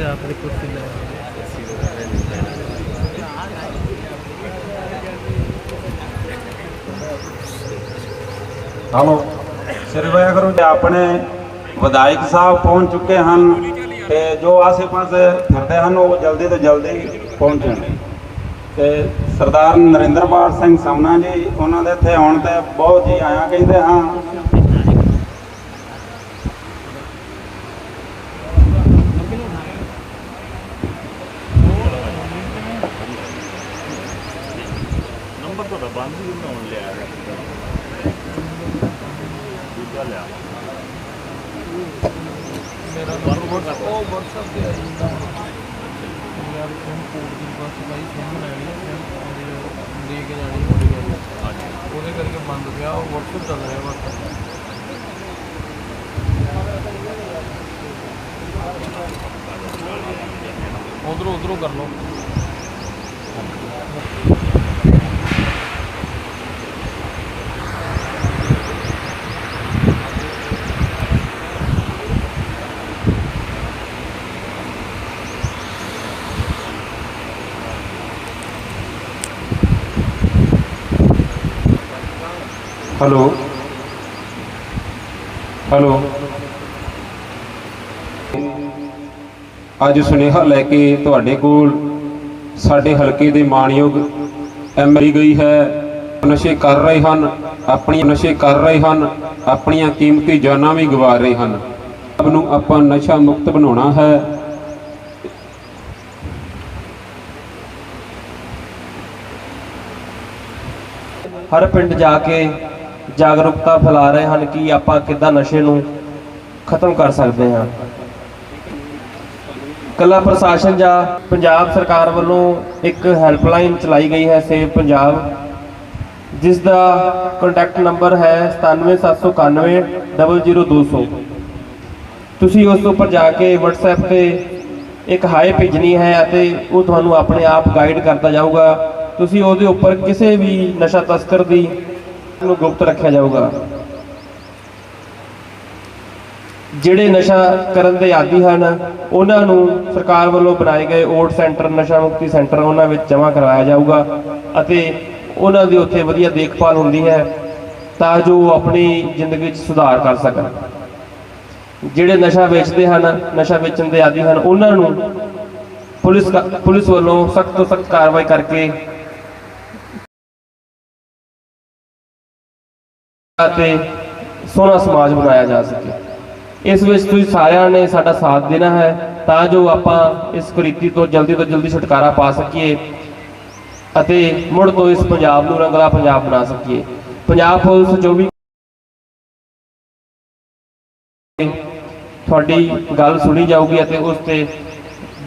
ਤੇ ਆਪ ਕੁਰਸੀ ਲੈ ਹਲੋ, ਸ੍ਰੀ ਵਾਹਿਗੁਰੂ ਜੀ, ਆਪਣੇ ਵਿਧਾਇਕ ਸਾਹਿਬ ਪਹੁੰਚ ਚੁੱਕੇ ਹਨ ਤੇ ਜੋ ਆਸੇ-ਪਾਸੇ ਫਿਰਦੇ ਹਨ, ਉਹ ਜਲਦੀ ਤੋਂ ਜਲਦੀ ਪਹੁੰਚਣ। ਤੇ ਸਰਦਾਰ ਨਰਿੰਦਰਪਾਲ ਸਿੰਘ ਸਮਨਾ ਜੀ, ਉਹਨਾਂ ਦੇ ਇੱਥੇ ਆਉਣ ਤੇ ਬਹੁਤ ਜੀ ਆਇਆ ਕਹਿੰਦੇ ਹਾਂ ਨੰਬਰ ਤੁਹਾਡਾ ਬੰਦ ਹੀ ਬਣਾਉਣ ਲਿਆ ਦੂਜਾ ਲਿਆ ਮੇਰਾ ਨੰਬਰ ਉਹ WhatsApp ਤੇ ਆ ਜਾਂਦਾ ਯਾਰ ਫੋਨ ਕੋਡ ਦੀ ਬਸ ਭਾਈ ਸੁਣ ਲੈਣੀ ਹੈ ਫਿਰ ਦੇ ਕੇ ਜਾਣੀ ਹੋਣੀ ਹੈ ਉਹਦੇ ਕਰਕੇ ਬੰਦ ਪਿਆ ਉਹ WhatsApp ਚੱਲ ਰਿਹਾ ਬਸ ਉਧਰੋਂ ਉਧਰੋਂ ਕਰ ਲਓ। ਹੈਲੋ ਹੈਲੋ ਅੱਜ ਸੁਨੇਹਾ ਲੈ ਕੇ ਤੁਹਾਡੇ ਕੋਲ ਸਾਡੇ ਹਲਕੇ ਦੇ ਮਾਣਯੋਗ ਐਮਰੀ ਗਈ ਹੈ। ਨਸ਼ੇ ਕਰ ਰਹੇ ਹਨ ਆਪਣੀ ਨਸ਼ੇ ਕਰ ਰਹੇ ਹਨ, ਆਪਣੀਆਂ ਕੀਮਤੀ ਜਾਨਾਂ ਵੀ ਗਵਾ ਰਹੇ ਹਨ। ਸਭ ਨੂੰ ਆਪਾਂ ਨਸ਼ਾ ਮੁਕਤ ਬਣਾਉਣਾ ਹੈ। ਹਰ ਪਿੰਡ ਜਾ ਕੇ ਜਾਗਰੂਕਤਾ ਫੈਲਾ ਰਹੇ ਹਨ ਕਿ ਆਪਾਂ ਕਿੱਦਾਂ ਨਸ਼ੇ ਨੂੰ ਖਤਮ ਕਰ ਸਕਦੇ ਹਾਂ। ਕਲਾ ਪ੍ਰਸ਼ਾਸਨ ਜਾਂ ਪੰਜਾਬ ਸਰਕਾਰ ਵੱਲੋਂ ਇੱਕ ਹੈਲਪਲਾਈਨ ਚਲਾਈ ਗਈ ਹੈ ਸੇਵ ਪੰਜਾਬ, ਜਿਸ ਦਾ ਕੰਟੈਕਟ ਨੰਬਰ ਹੈ 97791 00200 ਤੁਸੀਂ ਉਸ ਉੱਪਰ ਜਾ ਕੇ WhatsApp ਤੇ ਇੱਕ ਹਾਏ ਭੇਜਣੀ ਹੈ ਅਤੇ ਉਹ ਤੁਹਾਨੂੰ ਆਪਣੇ ਆਪ ਗਾਈਡ ਕਰਦਾ ਜਾਊਗਾ। ਤੁਸੀਂ ਉਹਦੇ ਉੱਪਰ ਕਿਸੇ ਵੀ ਨਸ਼ਾ ਤਸਕਰ ਦੀ ਨੂੰ ਗੁਪਤ ਰੱਖਿਆ ਜਾਊਗਾ। ਜਿਹੜੇ ਨਸ਼ਾ ਕਰਨ ਦੇ ਆਦੀ ਹਨ, ਉਹਨਾਂ ਨੂੰ ਸਰਕਾਰ ਵੱਲੋਂ ਬਣਾਏ ਗਏ ਓਟ ਸੈਂਟਰ, ਨਸ਼ਾ ਮੁਕਤੀ ਸੈਂਟਰ, ਉਹਨਾਂ ਵਿੱਚ ਜਮ੍ਹਾਂ ਕਰਵਾਇਆ ਜਾਊਗਾ ਅਤੇ ਉਹਨਾਂ ਦੀ ਉੱਥੇ ਵਧੀਆ ਦੇਖਭਾਲ ਹੁੰਦੀ ਹੈ ਤਾਂ ਜੋ ਉਹ ਆਪਣੀ ਜ਼ਿੰਦਗੀ ਵਿੱਚ ਸੁਧਾਰ ਕਰ ਸਕਣ। ਜਿਹੜੇ ਨਸ਼ਾ ਵੇਚਦੇ ਹਨ, ਨਸ਼ਾ ਵੇਚਣ ਦੇ ਆਦੀ ਹਨ, ਉਹਨਾਂ ਨੂੰ ਪੁਲਿਸ ਪੁਲਿਸ ਵੱਲੋਂ ਸਖਤ ਤੋਂ ਸਖਤ ਕਾਰਵਾਈ ਕਰਕੇ ਅਤੇ ਸੋਹਣਾ ਸਮਾਜ ਬਣਾਇਆ ਜਾ ਸਕੇ। ਇਸ ਵਿੱਚ ਤੁਸੀਂ ਸਾਰਿਆਂ ਨੇ ਸਾਡਾ ਸਾਥ ਦੇਣਾ ਹੈ ਤਾਂ ਜੋ ਆਪਾਂ ਇਸ ਕੁਰੀਤੀ ਤੋਂ ਜਲਦੀ ਤੋਂ ਜਲਦੀ ਛੁਟਕਾਰਾ ਪਾ ਸਕੀਏ ਅਤੇ ਮੁੜ ਤੋਂ ਇਸ ਪੰਜਾਬ ਨੂੰ ਰੰਗਲਾ ਪੰਜਾਬ ਬਣਾ ਸਕੀਏ। ਪੰਜਾਬ ਪੁਲਿਸ ਜੋ ਵੀ ਤੁਹਾਡੀ ਗੱਲ ਸੁਣੀ ਜਾਊਗੀ ਅਤੇ ਉਸ ਤੇ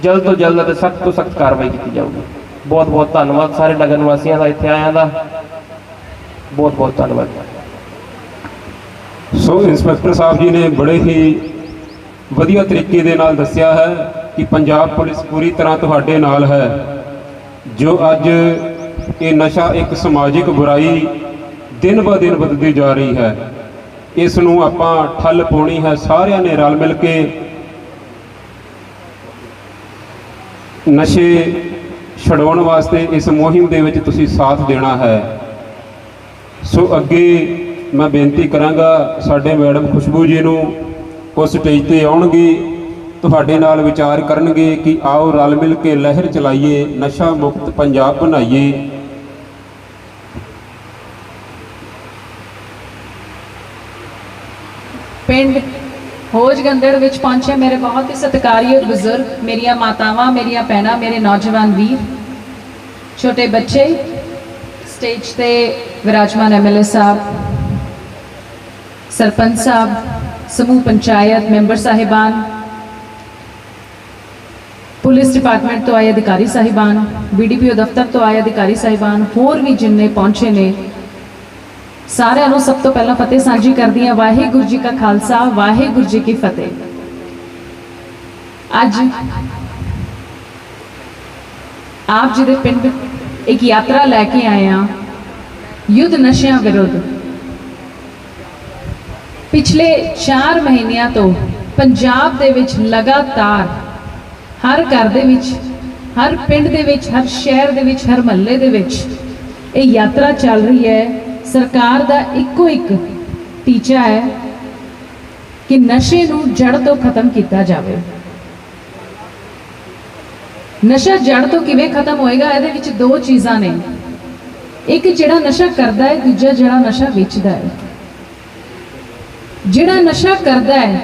ਜਲਦ ਤੋਂ ਜਲਦ ਅਤੇ ਸਖਤ ਤੋਂ ਸਖਤ ਕਾਰਵਾਈ ਕੀਤੀ ਜਾਊਗੀ। ਬਹੁਤ ਬਹੁਤ ਧੰਨਵਾਦ ਸਾਰੇ ਨਗਰ ਨਿਵਾਸੀਆਂ ਦਾ, ਇੱਥੇ ਆਇਆਂ ਦਾ। ਬਹੁਤ ਬਹੁਤ ਧੰਨਵਾਦ। ਸੋ ਇੰਸਪੈਕਟਰ ਸਾਹਿਬ ਜੀ ਨੇ ਬੜੇ ਹੀ ਵਧੀਆ ਤਰੀਕੇ ਦੇ ਨਾਲ ਦੱਸਿਆ ਹੈ ਕਿ ਪੰਜਾਬ ਪੁਲਿਸ ਪੂਰੀ ਤਰ੍ਹਾਂ ਤੁਹਾਡੇ ਨਾਲ ਹੈ, ਜੋ ਅੱਜ ਇਹ ਨਸ਼ਾ ਇੱਕ ਸਮਾਜਿਕ ਬੁਰਾਈ ਦਿਨ ਬ ਦਿਨ ਵੱਧਦੀ ਜਾ ਰਹੀ ਹੈ। ਇਸ ਨੂੰ ਆਪਾਂ ਠੱਲ ਪਾਉਣੀ ਹੈ, ਸਾਰਿਆਂ ਨੇ ਰਲ ਮਿਲ ਕੇ ਨਸ਼ੇ ਛਡਾਉਣ ਵਾਸਤੇ ਇਸ ਮੁਹਿੰਮ ਦੇ ਵਿੱਚ ਤੁਸੀਂ ਸਾਥ ਦੇਣਾ ਹੈ। ਸੋ ਅੱਗੇ ਮੈਂ ਬੇਨਤੀ ਕਰਾਂਗਾ ਸਾਡੇ ਮੈਡਮ ਖੁਸ਼ਬੂ ਜੀ ਨੂੰ ਉਹ ਸਟੇਜ ਤੇ ਆਉਣਗੇ, ਤੁਹਾਡੇ ਨਾਲ ਵਿਚਾਰ ਕਰਨਗੇ ਕਿ ਆਓ ਰਲ ਮਿਲ ਕੇ ਲਹਿਰ ਚਲਾਈਏ, ਨਸ਼ਾ ਮੁਕਤ ਪੰਜਾਬ ਬਣਾਈਏ। ਪਿੰਡ ਹੋਜਗੰਦੜ ਵਿੱਚ ਪਹੁੰਚੇ ਮੇਰੇ ਬਹੁਤ ਹੀ ਸਤਿਕਾਰਯੋਗ ਬਜ਼ੁਰਗ ਮੇਰੀਆਂ ਮਾਤਾਵਾਂ, ਮੇਰੀਆਂ ਭੈਣਾਂ, ਮੇਰੇ ਨੌਜਵਾਨ ਵੀਰ, ਛੋਟੇ ਬੱਚੇ ਸਟੇਜ ਤੇ ਵਿਰਾਜਮਾਨ ਐਮਐਲਏ ਸਾਹਿਬ। ਸਰਪੰਚ ਸਾਹਿਬ ਸਮੂਹ ਪੰਚਾਇਤ ਮੈਂਬਰ ਸਾਹਿਬਾਨ ਪੁਲਿਸ ਡਿਪਾਰਟਮੈਂਟ ਤੋਂ ਆਏ ਅਧਿਕਾਰੀ ਸਾਹਿਬਾਨ ਬੀਡੀਪੀਓ ਦਫ਼ਤਰ ਤੋਂ ਆਏ ਅਧਿਕਾਰੀ ਸਾਹਿਬਾਨ ਹੋਰ ਵੀ ਜਿੰਨੇ ਪਹੁੰਚੇ ਨੇ ਸਾਰਿਆਂ ਨੂੰ ਸਭ ਤੋਂ ਪਹਿਲਾਂ ਫਤਿਹ ਸਾਂਝੀ ਕਰਦੀ ਹਾਂ ਵਾਹਿਗੁਰੂ ਜੀ ਕਾ ਖਾਲਸਾ ਵਾਹਿਗੁਰੂ ਜੀ ਕੀ ਫਤਿਹ ਅੱਜ ਆਪ ਜੀ ਦੇ ਪਿੰਡ ਇੱਕ ਯਾਤਰਾ ਲੈ ਕੇ ਆਏ ਹਾਂ ਯੁੱਧ ਨਸ਼ਿਆਂ ਵਿਰੁੱਧ ਪਿਛਲੇ 4 ਮਹੀਨਿਆਂ ਤੋਂ ਪੰਜਾਬ ਦੇ ਵਿੱਚ ਲਗਾਤਾਰ, ਹਰ ਘਰ ਦੇ ਵਿੱਚ, ਹਰ ਪਿੰਡ ਦੇ ਵਿੱਚ, ਹਰ ਸ਼ਹਿਰ ਦੇ ਵਿੱਚ, ਹਰ ਮਹੱਲੇ ਦੇ ਵਿੱਚ ਇਹ ਯਾਤਰਾ ਚੱਲ ਰਹੀ ਹੈ। ਸਰਕਾਰ ਦਾ ਇੱਕੋ ਇੱਕ ਟੀਚਾ ਹੈ ਕਿ ਨਸ਼ੇ ਨੂੰ ਜੜ ਤੋਂ ਖਤਮ ਕੀਤਾ ਜਾਵੇ। ਨਸ਼ਾ ਜੜ ਤੋਂ ਕਿਵੇਂ ਖਤਮ ਹੋਏਗਾ, ਇਹਦੇ ਵਿੱਚ ਦੋ ਚੀਜ਼ਾਂ ਨੇ। ਇੱਕ ਜਿਹੜਾ ਨਸ਼ਾ ਕਰਦਾ ਹੈ, ਦੂਜਾ ਜਿਹੜਾ ਨਸ਼ਾ ਵੇਚਦਾ ਹੈ। ਜਿਹੜਾ ਨਸ਼ਾ ਕਰਦਾ ਹੈ,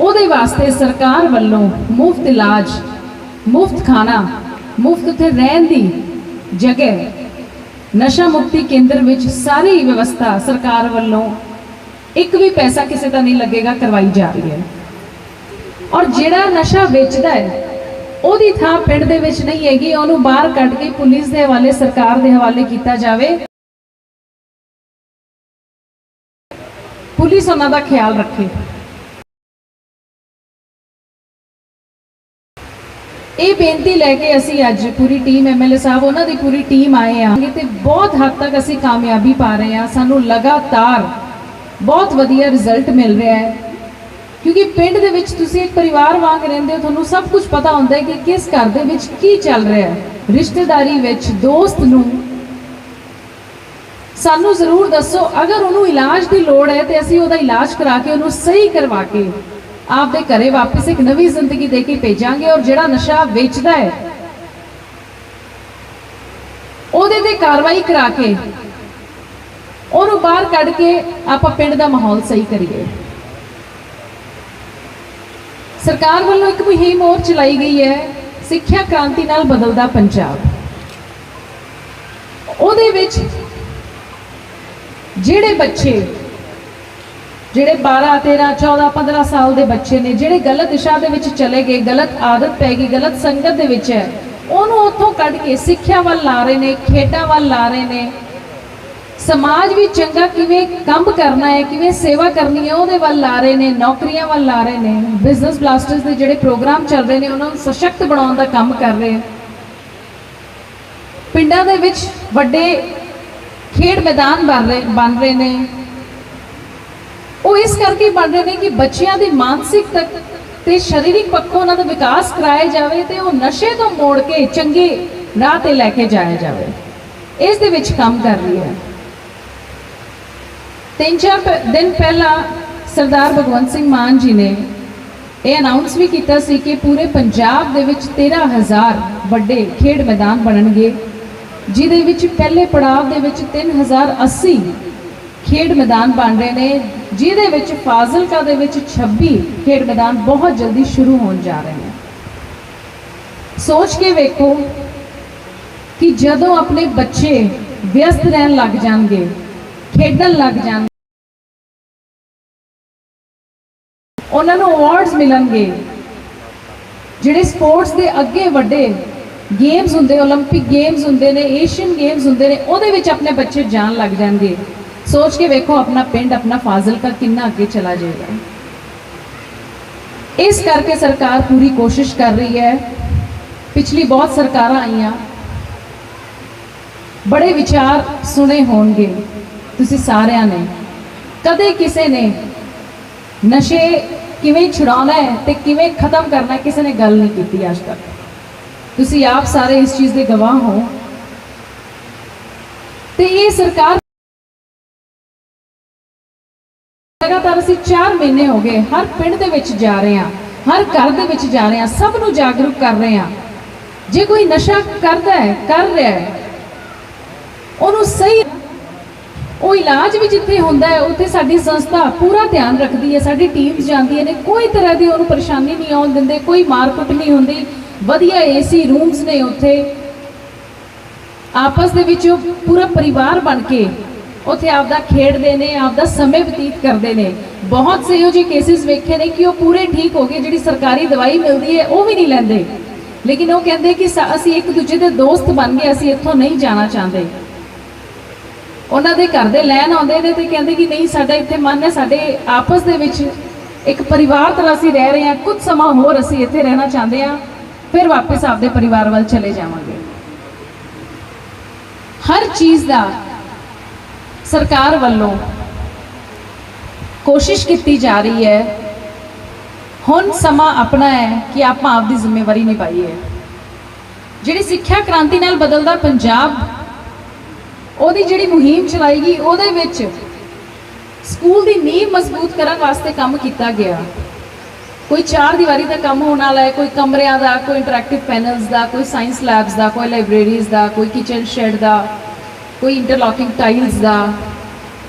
ਉਹਦੇ ਵਾਸਤੇ ਸਰਕਾਰ ਵੱਲੋਂ ਮੁਫਤ ਇਲਾਜ, ਮੁਫਤ ਖਾਣਾ, ਮੁਫਤ ਉੱਥੇ ਰਹਿਣ ਦੀ ਜਗ੍ਹਾ ਨਸ਼ਾ ਮੁਕਤੀ ਕੇਂਦਰ ਵਿੱਚ ਸਾਰੀ ਵਿਵਸਥਾ ਸਰਕਾਰ ਵੱਲੋਂ ਇੱਕ ਵੀ ਪੈਸਾ ਕਿਸੇ ਦਾ ਨਹੀਂ ਲੱਗੇਗਾ, ਕਰਵਾਈ ਜਾ ਰਹੀ ਹੈ। ਔਰ ਜਿਹੜਾ ਨਸ਼ਾ ਵੇਚਦਾ ਹੈ, ਉਹਦੀ ਥਾਂ ਪਿੰਡ ਦੇ ਵਿੱਚ ਨਹੀਂ ਹੈਗੀ, ਉਹਨੂੰ ਬਾਹਰ ਕੱਢ ਕੇ ਪੁਲਿਸ ਦੇ ਹਵਾਲੇ, ਸਰਕਾਰ ਦੇ ਹਵਾਲੇ ਕੀਤਾ ਜਾਵੇ। ਪੁਲਿਸ ਉਹਨਾਂ ਦਾ ਖਿਆਲ ਰੱਖੇ। ਇਹ ਬੇਨਤੀ ਲੈ ਕੇ ਅਸੀਂ ਅੱਜ ਪੂਰੀ ਟੀਮ ਐਮਐਲਏ ਸਾਹਿਬ, ਉਹਨਾਂ ਦੀ ਪੂਰੀ ਟੀਮ ਆਏ ਆ ਤੇ ਬਹੁਤ ਹੱਦ ਤੱਕ ਅਸੀਂ ਕਾਮਯਾਬੀ ਪਾ ਰਹੇ ਆ ਸਾਨੂੰ ਲਗਾਤਾਰ ਬਹੁਤ ਵਧੀਆ ਰਿਜ਼ਲਟ ਮਿਲ ਰਿਹਾ ਹੈ। ਕਿਉਂਕਿ ਪਿੰਡ ਦੇ ਵਿੱਚ ਤੁਸੀਂ ਇੱਕ ਪਰਿਵਾਰ ਵਾਂਗ ਰਹਿੰਦੇ ਹੋ, ਤੁਹਾਨੂੰ ਸਭ ਕੁਝ ਪਤਾ ਹੁੰਦਾ ਹੈ ਕਿ ਕਿਸ ਘਰ ਦੇ ਵਿੱਚ ਕੀ ਚੱਲ ਰਿਹਾ ਹੈ। ਰਿਸ਼ਤੇਦਾਰੀ ਵਿੱਚ, ਦੋਸਤ ਨੂੰ ਸਾਨੂੰ ਜ਼ਰੂਰ ਦੱਸੋ, ਅਗਰ ਉਹਨੂੰ ਇਲਾਜ ਦੀ ਲੋੜ ਹੈ ਤੇ ਅਸੀਂ ਉਹਦਾ ਇਲਾਜ ਕਰਾ ਕੇ ਉਹਨੂੰ ਸਹੀ ਕਰਵਾ ਕੇ ਆਪਦੇ ਘਰੇ ਵਾਪਸ ਇੱਕ ਨਵੀਂ ਜ਼ਿੰਦਗੀ ਦੇ ਕੇ ਭੇਜਾਂਗੇ ਔਰ ਜਿਹੜਾ ਨਸ਼ਾ ਵੇਚਦਾ ਹੈ, ਉਹਦੇ ਤੇ ਕਾਰਵਾਈ ਕਰਾ ਕੇ ਉਹਨੂੰ ਬਾਹਰ ਕੱਢ ਕੇ ਆਪਾਂ ਪਿੰਡ ਦਾ ਮਾਹੌਲ ਸਹੀ ਕਰੀਏ। ਸਰਕਾਰ ਵੱਲੋਂ ਇੱਕ ਮੁਹਿੰਮ ਹੋਰ ਚਲਾਈ ਗਈ ਹੈ, ਸਿੱਖਿਆ ਕ੍ਰਾਂਤੀ ਨਾਲ ਬਦਲਦਾ ਪੰਜਾਬ। ਉਹਦੇ ਵਿੱਚ ਜਿਹੜੇ ਬੱਚੇ, ਜਿਹੜੇ 12 13 14 15 ਸਾਲ ਦੇ ਬੱਚੇ ਨੇ, ਜਿਹੜੇ ਗਲਤ ਦਿਸ਼ਾ ਦੇ ਵਿੱਚ ਚਲੇ ਗਏ, ਗਲਤ ਆਦਤ ਪੈ ਗਈ, ਗਲਤ ਸੰਗਤ ਦੇ ਵਿੱਚ ਹੈ, ਉਹਨੂੰ ਉੱਥੋਂ ਕੱਢ ਕੇ ਸਿੱਖਿਆ ਵੱਲ ਲਾ ਰਹੇ ਨੇ, ਖੇਡਾਂ ਵੱਲ ਲਾ ਰਹੇ ਨੇ। ਸਮਾਜ ਵੀ ਚੰਗਾ ਕਿਵੇਂ ਕੰਮ ਕਰਨਾ ਹੈ, ਕਿਵੇਂ ਸੇਵਾ ਕਰਨੀ ਹੈ, ਉਹਦੇ ਵੱਲ ਲਾ ਰਹੇ ਨੇ, ਨੌਕਰੀਆਂ ਵੱਲ ਲਾ ਰਹੇ ਨੇ, ਬਿਜ਼ਨਸ ਬਲਾਸਟਰਸ ਦੇ ਜਿਹੜੇ ਪ੍ਰੋਗਰਾਮ ਚੱਲ ਰਹੇ ਨੇ, ਉਹਨਾਂ ਨੂੰ ਸਸ਼ਕਤ ਬਣਾਉਣ ਦਾ ਕੰਮ ਕਰ ਰਹੇ ਪਿੰਡਾਂ ਦੇ ਵਿੱਚ ਵੱਡੇ ਖੇਡ ਮੈਦਾਨ ਬਣ ਰਹੇ ਬਣ ਰਹੇ ਨੇ। ਉਹ ਇਸ ਕਰਕੇ ਬਣ ਰਹੇ ਨੇ ਕਿ ਬੱਚਿਆਂ ਦੀ ਮਾਨਸਿਕ ਤੱਕ ਤੇ ਸਰੀਰਕ ਪੱਖੋਂ ਉਹਨਾਂ ਦਾ ਵਿਕਾਸ ਕਰਾਇਆ ਜਾਵੇ ਤੇ ਉਹ ਨਸ਼ੇ ਤੋਂ ਮੋੜ ਕੇ ਚੰਗੇ ਰਾਹ ਤੇ ਲੈ ਕੇ ਜਾਇਆ ਜਾਵੇ। ਇਸ ਦੇ ਵਿੱਚ ਕੰਮ ਕਰ ਰਹੀ ਹੈ। ਤਿੰਨ ਚਾਰ ਪ- ਦਿਨ ਪਹਿਲਾਂ ਸਰਦਾਰ ਭਗਵੰਤ ਸਿੰਘ ਮਾਨ ਜੀ ਨੇ ਇਹ ਅਨਾਉਂਸ ਵੀ ਕੀਤਾ ਸੀ ਕਿ ਪੂਰੇ ਪੰਜਾਬ ਦੇ ਵਿੱਚ 13000 ਵੱਡੇ ਖੇਡ ਮੈਦਾਨ ਬਣਨਗੇ। ਜਿਹਦੇ ਵਿੱਚ ਪਹਿਲੇ ਪੜਾਅ ਦੇ ਵਿੱਚ 3080 ਖੇਡ ਮੈਦਾਨ ਬਣ ਰਹੇ ਨੇ, ਜਿਹਦੇ ਵਿੱਚ ਫਾਜ਼ਿਲਕਾ ਦੇ ਵਿੱਚ 26 ਖੇਡ ਮੈਦਾਨ ਬਹੁਤ ਜਲਦੀ ਸ਼ੁਰੂ ਹੋਣ ਜਾ ਰਹੇ ਨੇ। ਸੋਚ ਕੇ ਵੇਖੋ ਕਿ ਜਦੋਂ ਆਪਣੇ ਬੱਚੇ ਵਿਅਸਤ ਰਹਿਣ ਲੱਗ ਜਾਣਗੇ, ਖੇਡਣ ਲੱਗ ਜਾਣਗੇ ਉਹਨਾਂ ਨੂੰ ਅਵਾਰਡਸ ਮਿਲਣਗੇ, ਜਿਹੜੇ ਸਪੋਰਟਸ ਦੇ ਅੱਗੇ ਵੱਡੇ ਗੇਮਸ ਹੁੰਦੇ 올림픽 ਗੇਮਸ ਹੁੰਦੇ ਨੇ ਏਸ਼ੀਅਨ ਗੇਮਸ ਹੁੰਦੇ ਨੇ ਉਹਦੇ ਵਿੱਚ ਆਪਣੇ ਬੱਚੇ ਜਾਣ ਲੱਗ ਜਾਣਗੇ ਸੋਚ ਕੇ ਵੇਖੋ ਆਪਣਾ ਪਿੰਡ ਆਪਣਾ ਫਾਜ਼ਿਲਕਾ ਕਿੰਨਾ ਅੱਗੇ ਚਲਾ ਜਾਏਗਾ ਇਸ ਕਰਕੇ ਸਰਕਾਰ ਪੂਰੀ ਕੋਸ਼ਿਸ਼ ਕਰ ਰਹੀ ਹੈ ਪਿਛਲੀ ਬਹੁਤ ਸਰਕਾਰਾਂ ਆਈਆਂ ਬੜੇ ਵਿਚਾਰ ਸੁਣੇ ਹੋਣਗੇ ਤੁਸੀਂ ਸਾਰਿਆਂ ਨੇ ਕਦੇ ਕਿਸੇ ਨੇ ਨਸ਼ੇ ਕਿਵੇਂ ਛੁਡਾਉਣਾ ਹੈ ਤੇ ਕਿਵੇਂ ਖਤਮ ਕਰਨਾ ਹੈ ਕਿਸੇ ਨੇ ਗੱਲ ਨਹੀਂ ਕੀਤੀ ਅੱਜ ਤੱਕ ਤੁਸੀਂ ਆਪ ਸਾਰੇ ਇਸ ਚੀਜ਼ ਦੇ ਗਵਾਹ ਹੋ। ਤੇ ਇਹ ਸਰਕਾਰ ਲਗਾਤਾਰ ਅਸੀਂ 4 ਮਹੀਨੇ ਹੋ ਗਏ ਹਰ ਪਿੰਡ ਦੇ ਵਿੱਚ ਜਾ ਰਹੇ ਹਾਂ, ਹਰ ਘਰ ਦੇ ਵਿੱਚ ਜਾ ਰਹੇ ਹਾਂ, ਸਭ ਨੂੰ ਜਾਗਰੂਕ ਕਰ ਰਹੇ ਹਾਂ। ਜੇ ਕੋਈ ਨਸ਼ਾ ਕਰਦਾ ਹੈ, ਕਰ ਰਿਹਾ ਹੈ, ਉਹਨੂੰ ਸਹੀ ਉਹ ਇਲਾਜ ਵੀ ਜਿੱਥੇ ਹੁੰਦਾ ਹੈ, ਉੱਥੇ ਸਾਡੀ ਸੰਸਥਾ ਪੂਰਾ ਧਿਆਨ ਰੱਖਦੀ ਹੈ, ਸਾਡੀ ਟੀਮਸ ਜਾਂਦੀਆਂ ਨੇ ਕੋਈ ਤਰ੍ਹਾਂ ਦੀ ਉਹਨੂੰ ਪਰੇਸ਼ਾਨੀ ਨਹੀਂ ਆਉਣ ਦਿੰਦੇ, ਕੋਈ ਮਾਰਕੁੱਟ ਨਹੀਂ ਹੁੰਦੀ। ਵਧੀਆ ਏਸੀ ਰੂਮਸ ਨੇ ਉੱਥੇ। ਆਪਸ ਦੇ ਵਿੱਚ ਉਹ ਪੂਰਾ ਪਰਿਵਾਰ ਬਣ ਕੇ ਉੱਥੇ ਆਪਦਾ ਖੇਡਦੇ ਨੇ, ਆਪਦਾ ਸਮੇਂ ਬਤੀਤ ਕਰਦੇ ਨੇ। ਬਹੁਤ ਸੇ ਇਹੋ ਜਿਹੇ ਕੇਸਿਸ ਵੇਖੇ ਨੇ ਕਿ ਉਹ ਪੂਰੇ ਠੀਕ ਹੋ ਗਏ, ਜਿਹੜੀ ਸਰਕਾਰੀ ਦਵਾਈ ਮਿਲਦੀ ਹੈ, ਉਹ ਵੀ ਨਹੀਂ ਲੈਂਦੇ। ਲੇਕਿਨ ਉਹ ਕਹਿੰਦੇ ਕਿ ਸਾ- ਅਸੀਂ ਇੱਕ ਦੂਜੇ ਦੇ ਦੋਸਤ ਬਣ ਗਏ, ਅਸੀਂ ਇੱਥੋਂ ਨਹੀਂ ਜਾਣਾ ਚਾਹੁੰਦੇ। ਉਹਨਾਂ ਦੇ ਘਰ ਦੇ ਲੈਣ ਆਉਂਦੇ ਨੇ ਤੇ ਕਹਿੰਦੇ ਕਿ ਨਹੀਂ, ਸਾਡਾ ਇੱਥੇ ਮਨ ਹੈ, ਸਾਡੇ ਆਪਸ ਦੇ ਵਿੱਚ ਇੱਕ ਪਰਿਵਾਰ ਤਰ੍ਹਾਂ ਅਸੀਂ ਰਹਿ ਰਹੇ ਹਾਂ, ਕੁਝ ਸਮਾਂ ਹੋਰ ਅਸੀਂ ਇੱਥੇ ਰਹਿਣਾ ਚਾਹੁੰਦੇ ਹਾਂ। ਫਿਰ ਵਾਪਸ ਆਪਦੇ ਪਰਿਵਾਰ ਵੱਲ ਚਲੇ ਜਾਵਾਂਗੇ। ਹਰ ਚੀਜ਼ ਦਾ ਸਰਕਾਰ ਵੱਲੋਂ ਕੋਸ਼ਿਸ਼ ਕੀਤੀ ਜਾ ਰਹੀ ਹੈ। ਹੁਣ ਸਮਾਂ ਆਪਣਾ ਹੈ ਕਿ ਆਪਾਂ ਆਪਦੀ ਜ਼ਿੰਮੇਵਾਰੀ ਨਿਭਾਈਏ। ਜਿਹੜੀ ਸਿੱਖਿਆ ਕ੍ਰਾਂਤੀ ਨਾਲ ਬਦਲਦਾ ਪੰਜਾਬ, ਉਹਦੀ ਜਿਹੜੀ ਮੁਹਿੰਮ ਚਲਾਈ ਗਈ, ਉਹਦੇ ਵਿੱਚ ਸਕੂਲ ਦੀ ਨੀਂਹ ਮਜ਼ਬੂਤ ਕਰਨ ਵਾਸਤੇ ਕੰਮ ਕੀਤਾ ਗਿਆ। ਕੋਈ ਚਾਰ ਦੀਵਾਰੀ ਦਾ ਕੰਮ ਹੋਣ ਵਾਲਾ ਹੈ, ਕੋਈ ਕਮਰਿਆਂ ਦਾ, ਕੋਈ ਇੰਟਰੈਕਟਿਵ ਪੈਨਲਸ ਦਾ, ਕੋਈ ਸਾਇੰਸ ਲੈਬਸ ਦਾ, ਕੋਈ ਲਾਇਬ੍ਰੇਰੀਜ਼ ਦਾ, ਕੋਈ ਕਿਚਨ ਸ਼ੈਡ ਦਾ, ਕੋਈ ਇੰਟਰਲੌਕਿੰਗ ਟਾਈਲਸ ਦਾ,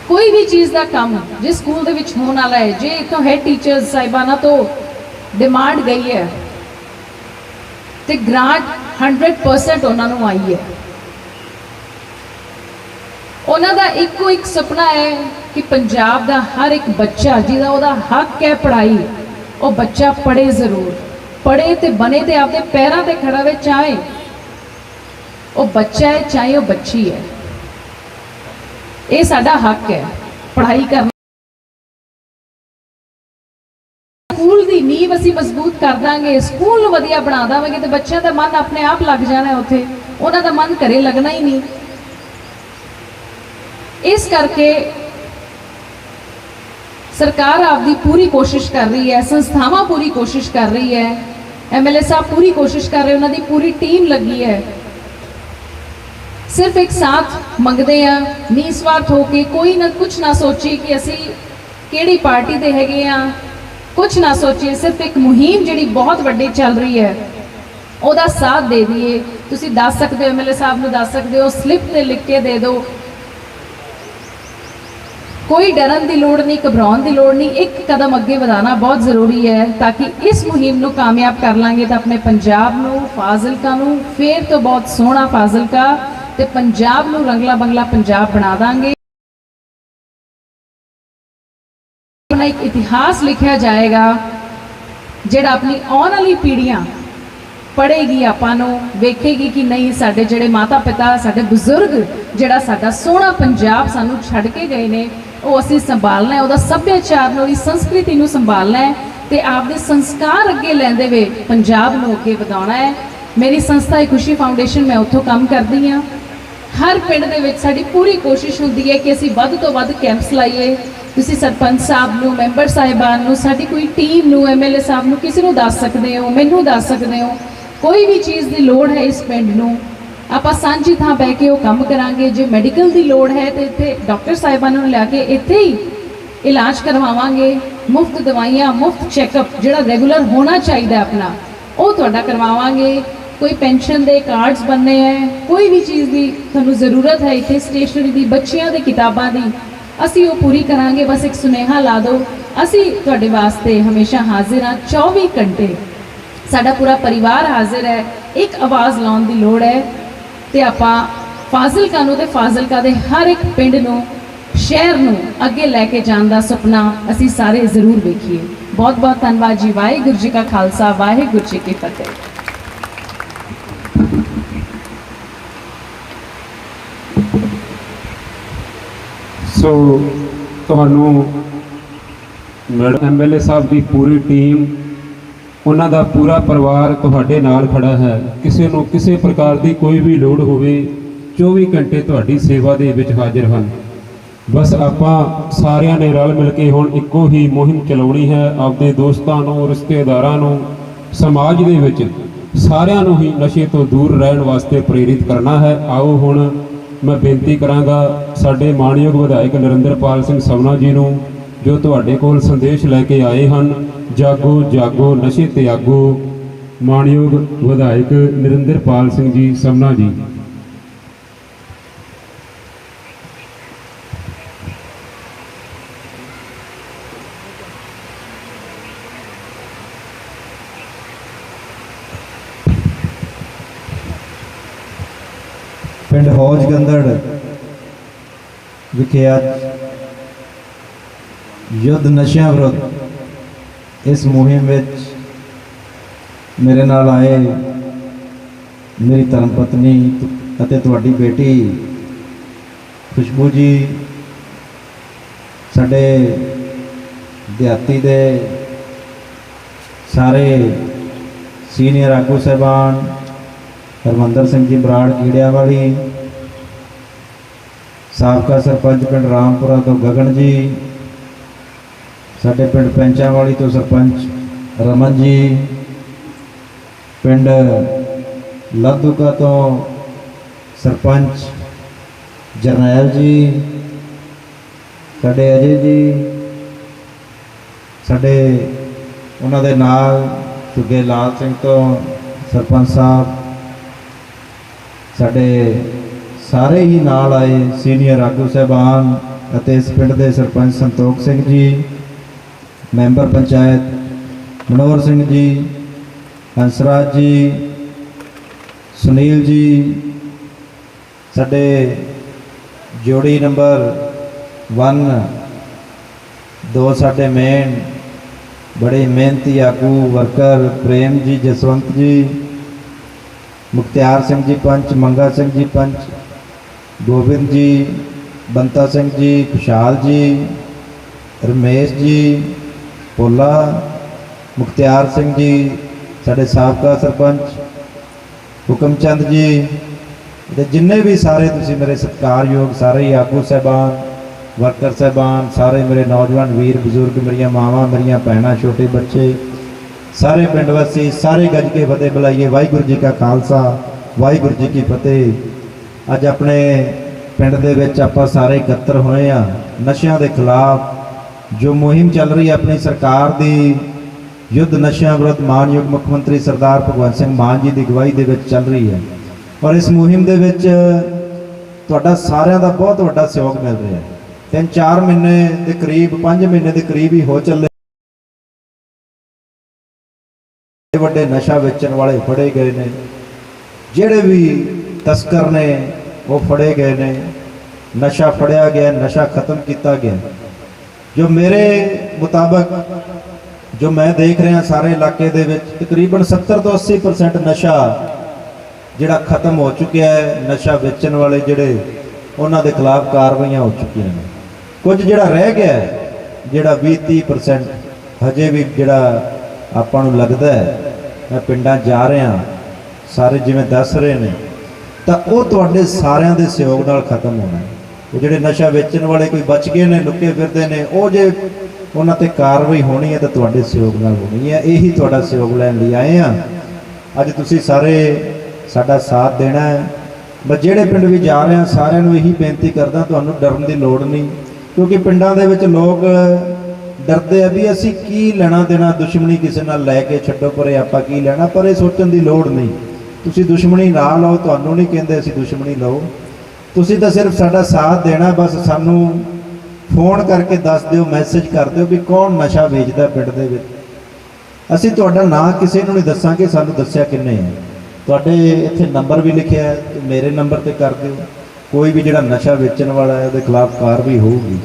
ਕੋਈ ਵੀ ਚੀਜ਼ ਦਾ ਕੰਮ ਜੇ ਸਕੂਲ ਦੇ ਵਿੱਚ ਹੋਣ ਵਾਲਾ ਹੈ, ਜੇ ਇਥੋਂ ਹੈਡ ਟੀਚਰਸ ਸਾਹਿਬਾਨਾਂ ਤੋਂ ਡਿਮਾਂਡ ਗਈ ਹੈ, ਤੇ ਗ੍ਰਾਂਟ 100% ਉਹਨਾਂ ਨੂੰ ਆਈ ਹੈ। ਉਹਨਾਂ ਦਾ ਇੱਕੋ ਇੱਕ ਸੁਪਨਾ ਹੈ ਕਿ ਪੰਜਾਬ ਦਾ ਹਰ ਇੱਕ ਬੱਚਾ ਜਿਹਦਾ ਉਹਦਾ ਹੱਕ ਹੈ ਪੜ੍ਹਾਈ ਉਹ ਬੱਚਾ ਪੜ੍ਹੇ ਜ਼ਰੂਰ। ਪੜ੍ਹੇ ਤੇ ਬਣੇ ਤੇ ਆਪਦੇ ਪੈਰਾਂ ਤੇ ਖੜਾ ਹੋਵੇ ਚਾਹੇ। ਉਹ ਬੱਚਾ ਹੈ, ਚਾਹੇ ਉਹ ਬੱਚੀ ਹੈ। ਇਹ ਸਾਡਾ ਹੱਕ ਹੈ, ਪੜ੍ਹਾਈ ਕਰਨਾ। ਸਕੂਲ ਦੀ ਨੀਂਹ ਅਸੀਂ ਮਜ਼ਬੂਤ ਕਰ ਦਾਂਗੇ। ਸਕੂਲ ਨੂੰ ਵਧੀਆ ਬਣਾ ਦਾਂਗੇ ਤੇ ਬੱਚਿਆਂ ਦਾ ਮਨ ਆਪਣੇ ਆਪ ਲੱਗ ਜਾਣਾ ਉੱਥੇ। ਉਹਨਾਂ ਦਾ ਮਨ ਘਰੇ ਲੱਗਣਾ ਹੀ ਨਹੀਂ। ਇਸ ਕਰਕੇ ਸਰਕਾਰ ਆਪਦੀ ਪੂਰੀ ਕੋਸ਼ਿਸ਼ ਕਰ ਰਹੀ ਹੈ, ਸੰਸਥਾਵਾਂ ਪੂਰੀ ਕੋਸ਼ਿਸ਼ ਕਰ ਰਹੀ ਹੈ ਐਮਐਲਏ ਸਾਹਿਬ ਪੂਰੀ ਕੋਸ਼ਿਸ਼ ਕਰ ਰਹੇ, ਉਹਨਾਂ ਦੀ ਪੂਰੀ ਟੀਮ ਲੱਗੀ ਹੈ। ਸਿਰਫ ਇੱਕ ਸਾਥ ਮੰਗਦੇ ਆ, ਨਿਸਵਾਰਥ ਹੋ ਕੇ ਕੋਈ ਨਾ ਕੁਝ ਨਾ ਸੋਚੀ ਕਿ ਅਸੀਂ ਕਿਹੜੀ ਪਾਰਟੀ ਦੇ ਹੈਗੇ ਆ ਕੁਝ ਨਾ ਸੋਚੀਏ, ਸਿਰਫ ਇੱਕ ਮੁਹਿੰਮ ਜਿਹੜੀ ਬਹੁਤ ਵੱਡੀ ਚੱਲ ਰਹੀ ਹੈ, ਉਹਦਾ ਸਾਥ ਦੇ ਦਈਏ। ਤੁਸੀਂ ਦੱਸ ਸਕਦੇ ਹੋ ਐਮਐਲਏ ਸਾਹਿਬ ਨੂੰ ਦੱਸ ਸਕਦੇ ਹੋ, ਸਲਿੱਪ ਤੇ ਲਿਖ ਕੇ ਦੇ ਦਿਓ ਕੋਈ ਡਰਨ ਦੀ ਲੋੜ ਨਹੀਂ, ਘਬਰਾਉਣ ਦੀ ਲੋੜ ਨਹੀਂ, ਇੱਕ ਕਦਮ ਅੱਗੇ ਵਧਾਉਣਾ ਬਹੁਤ ਜ਼ਰੂਰੀ ਹੈ ਤਾਂ ਕਿ ਇਸ ਮੁਹਿੰਮ ਨੂੰ ਕਾਮਯਾਬ ਕਰ ਲਾਂਗੇ ਤਾਂ ਆਪਣੇ ਪੰਜਾਬ ਨੂੰ, ਫਾਜ਼ਿਲਕਾ ਨੂੰ, ਫੇਰ ਤੋਂ ਬਹੁਤ ਸੋਹਣਾ ਫਾਜ਼ਿਲਕਾ ਤੇ ਪੰਜਾਬ ਨੂੰ ਰੰਗਲਾ ਬੰਗਲਾ ਪੰਜਾਬ ਬਣਾ ਦਾਂਗੇ। ਆਪਣਾ ਇੱਕ ਇਤਿਹਾਸ ਲਿਖਿਆ ਜਾਏਗਾ, ਜਿਹੜਾ ਆਪਣੀ ਆਉਣ ਵਾਲੀ ਪੀੜ੍ਹੀਆਂ ਪੜ੍ਹੇਗੀ ਆਪਾਂ ਨੂੰ, ਵੇਖੇਗੀ ਕਿ ਨਹੀਂ ਸਾਡੇ ਜਿਹੜੇ ਮਾਤਾ ਪਿਤਾ ਸਾਡੇ ਬਜ਼ੁਰਗ, ਜਿਹੜਾ ਸਾਡਾ ਸੋਹਣਾ ਪੰਜਾਬ ਸਾਨੂੰ ਛੱਡ ਕੇ ਗਏ ਨੇ ਉਹ ਅਸੀਂ ਸੰਭਾਲਣਾ ਹੈ, ਉਹਦਾ ਸੱਭਿਆਚਾਰ ਨੂੰ, ਉਹਦੀ ਸੰਸਕ੍ਰਿਤੀ ਨੂੰ ਸੰਭਾਲਣਾ ਹੈ ਤੇ ਆਪਦੇ ਸੰਸਕਾਰ ਅੱਗੇ ਲੈਂਦੇ ਹੋਏ ਪੰਜਾਬ ਨੂੰ ਅੱਗੇ ਵਧਾਉਣਾ ਹੈ। ਮੇਰੀ ਸੰਸਥਾ ਹੈ ਖੁਸ਼ੀ ਫਾਊਂਡੇਸ਼ਨ ਮੈਂ ਉੱਥੋਂ ਕੰਮ ਕਰਦੀ ਹਾਂ। ਹਰ ਪਿੰਡ ਦੇ ਵਿੱਚ ਸਾਡੀ ਪੂਰੀ ਕੋਸ਼ਿਸ਼ ਹੁੰਦੀ ਹੈ ਕਿ ਅਸੀਂ ਵੱਧ ਤੋਂ ਵੱਧ ਕੈਂਪਸ ਲਾਈਏ। ਤੁਸੀਂ ਸਰਪੰਚ ਸਾਹਿਬ ਨੂੰ, ਮੈਂਬਰ ਸਾਹਿਬਾਨ ਨੂੰ, ਸਾਡੀ ਕੋਈ ਟੀਮ ਨੂੰ ਐਮਐਲਏ ਸਾਹਿਬ ਨੂੰ ਕਿਸੇ ਨੂੰ ਦੱਸ ਸਕਦੇ ਹੋ, ਮੈਨੂੰ ਦੱਸ ਸਕਦੇ ਹੋ। ਕੋਈ ਵੀ ਚੀਜ਼ ਦੀ ਲੋੜ ਹੈ ਇਸ ਪਿੰਡ ਨੂੰ ਆਪਾਂ ਸਾਂਝੀ ਥਾਂ ਬਹਿ ਕੇ ਉਹ ਕੰਮ ਕਰਾਂਗੇ, ਜੇ ਮੈਡੀਕਲ ਦੀ ਲੋੜ ਹੈ ਤੇ ਇੱਥੇ ਡਾਕਟਰ ਸਾਹਿਬਾਨਾਂ ਨੂੰ ਲਿਆ ਕੇ ਇੱਥੇ ਹੀ ਇਲਾਜ ਕਰਵਾਵਾਂਗੇ। ਮੁਫਤ ਦਵਾਈਆਂ, ਮੁਫਤ ਚੈੱਕਅਪ ਜਿਹੜਾ ਰੈਗੂਲਰ ਹੋਣਾ ਚਾਹੀਦਾ ਆਪਣਾ, ਉਹ ਤੁਹਾਡਾ ਕਰਵਾਵਾਂਗੇ। ਕੋਈ ਪੈਨਸ਼ਨ ਦੇ ਕਾਰਡਸ ਬਣਨੇ ਹੈ, ਕੋਈ ਵੀ ਚੀਜ਼ ਦੀ ਤੁਹਾਨੂੰ ਜ਼ਰੂਰਤ ਹੈ ਇੱਥੇ ਸਟੇਸ਼ਨਰੀ ਦੀ, ਬੱਚਿਆਂ ਦੇ ਕਿਤਾਬਾਂ ਦੀ, ਅਸੀਂ ਉਹ ਪੂਰੀ ਕਰਾਂਗੇ। ਬਸ ਇੱਕ ਸੁਨੇਹਾ ਲਾ ਦਿਓ, ਅਸੀਂ ਤੁਹਾਡੇ ਵਾਸਤੇ ਹਮੇਸ਼ਾ ਹਾਜ਼ਰ ਹਾਂ 24 ਘੰਟੇ। ਸਾਡਾ ਪੂਰਾ ਪਰਿਵਾਰ ਹਾਜ਼ਰ ਹੈ, ਇੱਕ ਆਵਾਜ਼ ਲਾਉਣ ਦੀ ਲੋੜ ਹੈ। ਤੇ ਆਪਾਂ ਫਾਜ਼ਿਲਕਾ ਨੂੰ ਤੇ ਫਾਜ਼ਿਲਕਾ ਦੇ ਹਰ ਇੱਕ ਪਿੰਡ ਨੂੰ, ਸ਼ਹਿਰ ਨੂੰ ਅੱਗੇ ਲੈ ਕੇ ਜਾਣ ਦਾ ਸੁਪਨਾ ਅਸੀਂ ਸਾਰੇ ਜ਼ਰੂਰ ਵੇਖੀਏ। ਬਹੁਤ ਬਹੁਤ ਧੰਨਵਾਦ ਜੀ। ਵਾਹਿਗੁਰੂ ਜੀ ਕਾ ਖਾਲਸਾ, ਵਾਹਿਗੁਰੂ ਜੀ ਕੀ ਫਤਿਹ। ਸੋ ਤੁਹਾਨੂੰ ਮੈਡਮ ਐਮਐਲਏ ਸਾਹਿਬ ਦੀ ਪੂਰੀ ਟੀਮ ਉਹਨਾਂ ਦਾ ਪੂਰਾ ਪਰਿਵਾਰ ਤੁਹਾਡੇ ਨਾਲ ਖੜਾ ਹੈ। ਕਿਸੇ ਨੂੰ ਕਿਸੇ ਪ੍ਰਕਾਰ ਦੀ ਕੋਈ ਵੀ ਲੋੜ ਹੋਵੇ 24 ਘੰਟੇ ਤੁਹਾਡੀ ਸੇਵਾ ਦੇ ਵਿੱਚ ਹਾਜ਼ਰ ਹਨ। ਬਸ ਆਪਾਂ ਸਾਰਿਆਂ ਨੇ ਰਲ ਮਿਲ ਕੇ ਹੁਣ ਇੱਕੋ ਹੀ ਮੁਹਿੰਮ ਚਲਾਉਣੀ ਹੈ, ਆਪਦੇ ਦੋਸਤਾਂ ਨੂੰ, ਰਿਸ਼ਤੇਦਾਰਾਂ ਨੂੰ, ਸਮਾਜ ਦੇ ਵਿੱਚ ਸਾਰਿਆਂ ਨੂੰ ਹੀ ਨਸ਼ੇ ਤੋਂ ਦੂਰ ਰਹਿਣ ਵਾਸਤੇ ਪ੍ਰੇਰਿਤ ਕਰਨਾ ਹੈ। ਆਓ ਹੁਣ ਮੈਂ ਬੇਨਤੀ ਕਰਾਂਗਾ, ਸਾਡੇ ਮਾਣਯੋਗ ਵਿਧਾਇਕ ਨਰਿੰਦਰਪਾਲ ਸਿੰਘ ਸਵਨਾ ਜੀ ਨੂੰ ਜੋ ਤੁਹਾਡੇ ਕੋਲ ਸੰਦੇਸ਼ ਲੈ ਕੇ ਆਏ ਹਨ, ਜਾਗੋ ਜਾਗੋ, ਨਸ਼ੇ ਤਿਆਗੋ ਮਾਣਯੋਗ ਵਿਧਾਇਕ ਨਰਿੰਦਰਪਾਲ ਸਿੰਘ ਜੀ ਸਮਨਾ ਜੀ। ਪਿੰਡ ਹੌਜ ਗੰਦੜ ਵਿਖੇ ਅੱਜ ਯੁੱਧ ਨਸ਼ਿਆਂ ਵਿਰੁੱਧ ਇਸ ਮੁਹਿੰਮ ਵਿੱਚ ਮੇਰੇ ਨਾਲ ਆਏ ਮੇਰੀ ਧਰਮ ਪਤਨੀ ਅਤੇ ਤੁਹਾਡੀ ਬੇਟੀ ਖੁਸ਼ਬੂ ਜੀ, ਸਾਡੇ ਦਿਹਾਤੀ ਦੇ ਸਾਰੇ ਸੀਨੀਅਰ ਆਗੂ ਸਾਹਿਬਾਨ, ਹਰਮੰਦਰ ਸਿੰਘ ਜੀ ਬਰਾੜ ਕੀੜਿਆਂ ਵਾਲੀ ਸਾਬਕਾ ਸਰਪੰਚ ਪਿੰਡ ਰਾਮਪੁਰਾ ਤੋਂ ਗਗਨ ਜੀ ਸਾਡੇ ਪਿੰਡ ਪੈਂਚਾਂ ਵਾਲੀ ਤੋਂ ਸਰਪੰਚ ਰਮਨ ਜੀ, ਪਿੰਡ ਲੱਦੂਕਾ ਤੋਂ ਸਰਪੰਚ ਜਰਨੈਲ ਜੀ, ਸਾਡੇ ਅਜੇ ਜੀ, ਸਾਡੇ ਉਹਨਾਂ ਦੇ ਨਾਲ ਸੁਗੇ ਲਾਲ ਸਿੰਘ ਤੋਂ ਸਰਪੰਚ ਸਾਹਿਬ, ਸਾਡੇ ਸਾਰੇ ਹੀ ਨਾਲ ਆਏ ਸੀਨੀਅਰ ਆਗੂ ਸਹਿਬਾਨ ਅਤੇ ਇਸ ਪਿੰਡ ਦੇ ਸਰਪੰਚ ਸੰਤੋਖ ਸਿੰਘ ਜੀ। ਮੈਂਬਰ ਪੰਚਾਇਤ ਮਨੋਹਰ ਸਿੰਘ ਜੀ, ਹੰਸਰਾਜ ਜੀ, ਸੁਨੀਲ ਜੀ, ਸਾਡੇ ਜੋੜੀ ਨੰਬਰ 1 ਦੋ ਸਾਡੇ ਮੇਨ ਬੜੇ ਮਿਹਨਤੀ ਆਗੂ, ਵਰਕਰ ਪ੍ਰੇਮ ਜੀ, ਜਸਵੰਤ ਜੀ, ਮੁਖਤਿਆਰ ਸਿੰਘ ਜੀ ਪੰਚ, ਮੰਗਾ ਸਿੰਘ ਜੀ ਪੰਚ, ਗੋਬਿੰਦ ਜੀ, ਬੰਤਾ ਸਿੰਘ ਜੀ, ਖੁਸ਼ਹਾਲ ਜੀ, ਰਮੇਸ਼ ਜੀ ਭੋਲਾ, ਮੁਖਤਿਆਰ ਸਿੰਘ ਜੀ, ਸਾਡੇ ਸਾਬਕਾ ਸਰਪੰਚ, ਹੁਕਮ ਚੰਦ ਜੀ, ਤੇ ਜਿੰਨੇ ਵੀ ਸਾਰੇ ਤੁਸੀਂ ਮੇਰੇ ਸਤਿਕਾਰਯੋਗ ਸਾਰੇ ਹੀ ਆਗੂ ਸਹਿਬਾਨ, ਵਰਕਰ ਸਹਿਬਾਨ, ਸਾਰੇ ਮੇਰੇ ਨੌਜਵਾਨ ਵੀਰ, ਬਜ਼ੁਰਗ, ਮੇਰੀਆਂ ਮਾਵਾਂ, ਮੇਰੀਆਂ ਭੈਣਾਂ, ਛੋਟੇ ਬੱਚੇ, ਸਾਰੇ ਪਿੰਡ ਵਾਸੀ, ਸਾਰੇ ਗੱਜ ਕੇ ਫਤਿਹ ਬੁਲਾਈਏ। ਵਾਹਿਗੁਰੂ ਜੀ ਕਾ ਖਾਲਸਾ, ਵਾਹਿਗੁਰੂ ਜੀ ਕੀ ਫਤਿਹ। ਅੱਜ ਆਪਣੇ ਪਿੰਡ ਦੇ ਵਿੱਚ ਆਪਾਂ ਸਾਰੇ ਇਕੱਤਰ ਹੋਏ ਆ ਨਸ਼ਿਆਂ ਦੇ ਖਿਲਾਫ ਜੋ ਮੁਹਿੰਮ ਚੱਲ ਰਹੀ ਹੈ ਆਪਣੀ ਸਰਕਾਰ ਦੀ, ਯੁੱਧ ਨਸ਼ਿਆਂ ਵਿਰੁੱਧ ਮਾਨਯੋਗ ਮੁੱਖ ਮੰਤਰੀ ਸਰਦਾਰ ਭਗਵੰਤ ਸਿੰਘ ਮਾਨ ਜੀ ਦੀ ਅਗਵਾਈ ਦੇ ਵਿੱਚ ਚੱਲ ਰਹੀ ਹੈ। ਔਰ ਇਸ ਮੁਹਿੰਮ ਦੇ ਵਿੱਚ ਤੁਹਾਡਾ ਸਾਰਿਆਂ ਦਾ ਬਹੁਤ ਵੱਡਾ ਸਹਿਯੋਗ ਮਿਲ ਰਿਹਾ ਹੈ। ਤਿੰਨ ਚਾਰ ਮਹੀਨੇ ਦੇ ਕਰੀਬ 5 ਮਹੀਨੇ ਦੇ ਕਰੀਬ ਹੀ ਹੋ ਚੱਲੇ। ਵੱਡੇ ਵੱਡੇ ਨਸ਼ਾ ਵੇਚਣ ਵਾਲੇ ਫੜੇ ਗਏ ਨੇ। ਜਿਹੜੇ ਵੀ ਤਸਕਰ ਨੇ, ਉਹ ਫੜੇ ਗਏ ਨੇ। ਨਸ਼ਾ ਫੜਿਆ ਗਿਆ, ਨਸ਼ਾ ਖਤਮ ਕੀਤਾ ਗਿਆ। ਜੋ ਮੇਰੇ ਮੁਤਾਬਕ ਜੋ ਮੈਂ ਦੇਖ ਰਿਹਾ ਸਾਰੇ ਇਲਾਕੇ ਦੇ ਵਿੱਚ, ਤਕਰੀਬਨ 70 ਤੋਂ 80% ਨਸ਼ਾ ਜਿਹੜਾ ਖਤਮ ਹੋ ਚੁੱਕਿਆ ਹੈ, ਨਸ਼ਾ ਵੇਚਣ ਵਾਲੇ ਜਿਹੜੇ, ਉਹਨਾਂ ਦੇ ਖਿਲਾਫ ਕਾਰਵਾਈਆਂ ਹੋ ਚੁੱਕੀਆਂ ਨੇ। ਕੁਝ ਜਿਹੜਾ ਰਹਿ ਗਿਆ ਜਿਹੜਾ 20-30% ਹਜੇ ਵੀ ਜਿਹੜਾ ਆਪਾਂ ਨੂੰ ਲੱਗਦਾ ਹੈ, ਮੈਂ ਪਿੰਡਾਂ ਜਾ ਰਿਹਾ ਸਾਰੇ ਜਿਵੇਂ ਦੱਸ ਰਹੇ ਨੇ, ਤਾਂ ਉਹ ਤੁਹਾਡੇ ਸਾਰਿਆਂ ਦੇ ਸਹਿਯੋਗ ਨਾਲ ਖਤਮ ਹੋਣਾ ਹੈ। ਜਿਹੜੇ ਨਸ਼ਾ ਵੇਚਣ ਵਾਲੇ ਕੋਈ ਬਚ ਗਏ ਨੇ, ਲੁੱਕੇ ਫਿਰਦੇ ਨੇ, ਉਹ ਜੇ ਉਹਨਾਂ ਤੇ ਕਾਰਵਾਈ ਹੋਣੀ ਹੈ ਤਾਂ ਤੁਹਾਡੇ ਸਹਿਯੋਗ ਨਾਲ ਹੋਣੀ ਹੈ। ਇਹੀ ਤੁਹਾਡਾ ਸਹਿਯੋਗ ਲੈਣ ਲਈ ਆਏ ਆ ਅੱਜ ਤੁਸੀਂ ਸਾਰੇ ਸਾਡਾ ਸਾਥ ਦੇਣਾ ਹੈ। ਮੈਂ ਜਿਹੜੇ ਪਿੰਡ ਵੀ ਜਾ ਰਿਹਾ, ਸਾਰਿਆਂ ਨੂੰ ਇਹੀ ਬੇਨਤੀ ਕਰਦਾ, ਤੁਹਾਨੂੰ ਡਰਨ ਦੀ ਲੋੜ ਨਹੀਂ। ਕਿਉਂਕਿ ਪਿੰਡਾਂ ਦੇ ਵਿੱਚ ਲੋਕ ਡਰਦੇ ਆ ਵੀ ਅਸੀਂ ਕੀ ਲੈਣਾ ਦੇਣਾ, ਦੁਸ਼ਮਣੀ ਕਿਸੇ ਨਾਲ ਲੈ ਕੇ ਛੱਡੋ, ਪਰੇ ਆਪਾਂ ਕੀ ਲੈਣਾ? ਪਰ ਇਹ ਸੋਚਣ ਦੀ ਲੋੜ ਨਹੀਂ। ਤੁਸੀਂ ਦੁਸ਼ਮਣੀ ਨਾ ਲਓ, ਤੁਹਾਨੂੰ ਨਹੀਂ ਕਹਿੰਦੇ ਅਸੀਂ ਦੁਸ਼ਮਣੀ ਲਓ। ਤੁਸੀਂ ਤਾਂ ਸਿਰਫ ਸਾਡਾ ਸਾਥ ਦੇਣਾ, ਬਸ ਸਾਨੂੰ ਫੋਨ ਕਰਕੇ ਦੱਸ ਦਿਓ ਮੈਸੇਜ ਕਰ ਦਿਓ ਵੀ ਕੌਣ ਨਸ਼ਾ ਵੇਚਦਾ ਪਿੰਡ ਦੇ ਵਿੱਚ। ਅਸੀਂ ਤੁਹਾਡਾ ਨਾਂ ਕਿਸੇ ਨੂੰ ਨਹੀਂ ਦੱਸਾਂਗੇ, ਸਾਨੂੰ ਦੱਸਿਆ ਕਿੰਨੇ ਹੈ ਤੁਹਾਡੇ ਇੱਥੇ ਨੰਬਰ ਵੀ ਲਿਖਿਆ ਹੈ ਮੇਰੇ ਨੰਬਰ ਤੇ ਕਰ ਦਿਓ। ਕੋਈ ਵੀ ਜਿਹੜਾ ਨਸ਼ਾ ਵੇਚਣ ਵਾਲਾ ਹੈ, ਉਹਦੇ ਖਿਲਾਫ ਕਾਰਵਾਈ ਹੋਊਗੀ।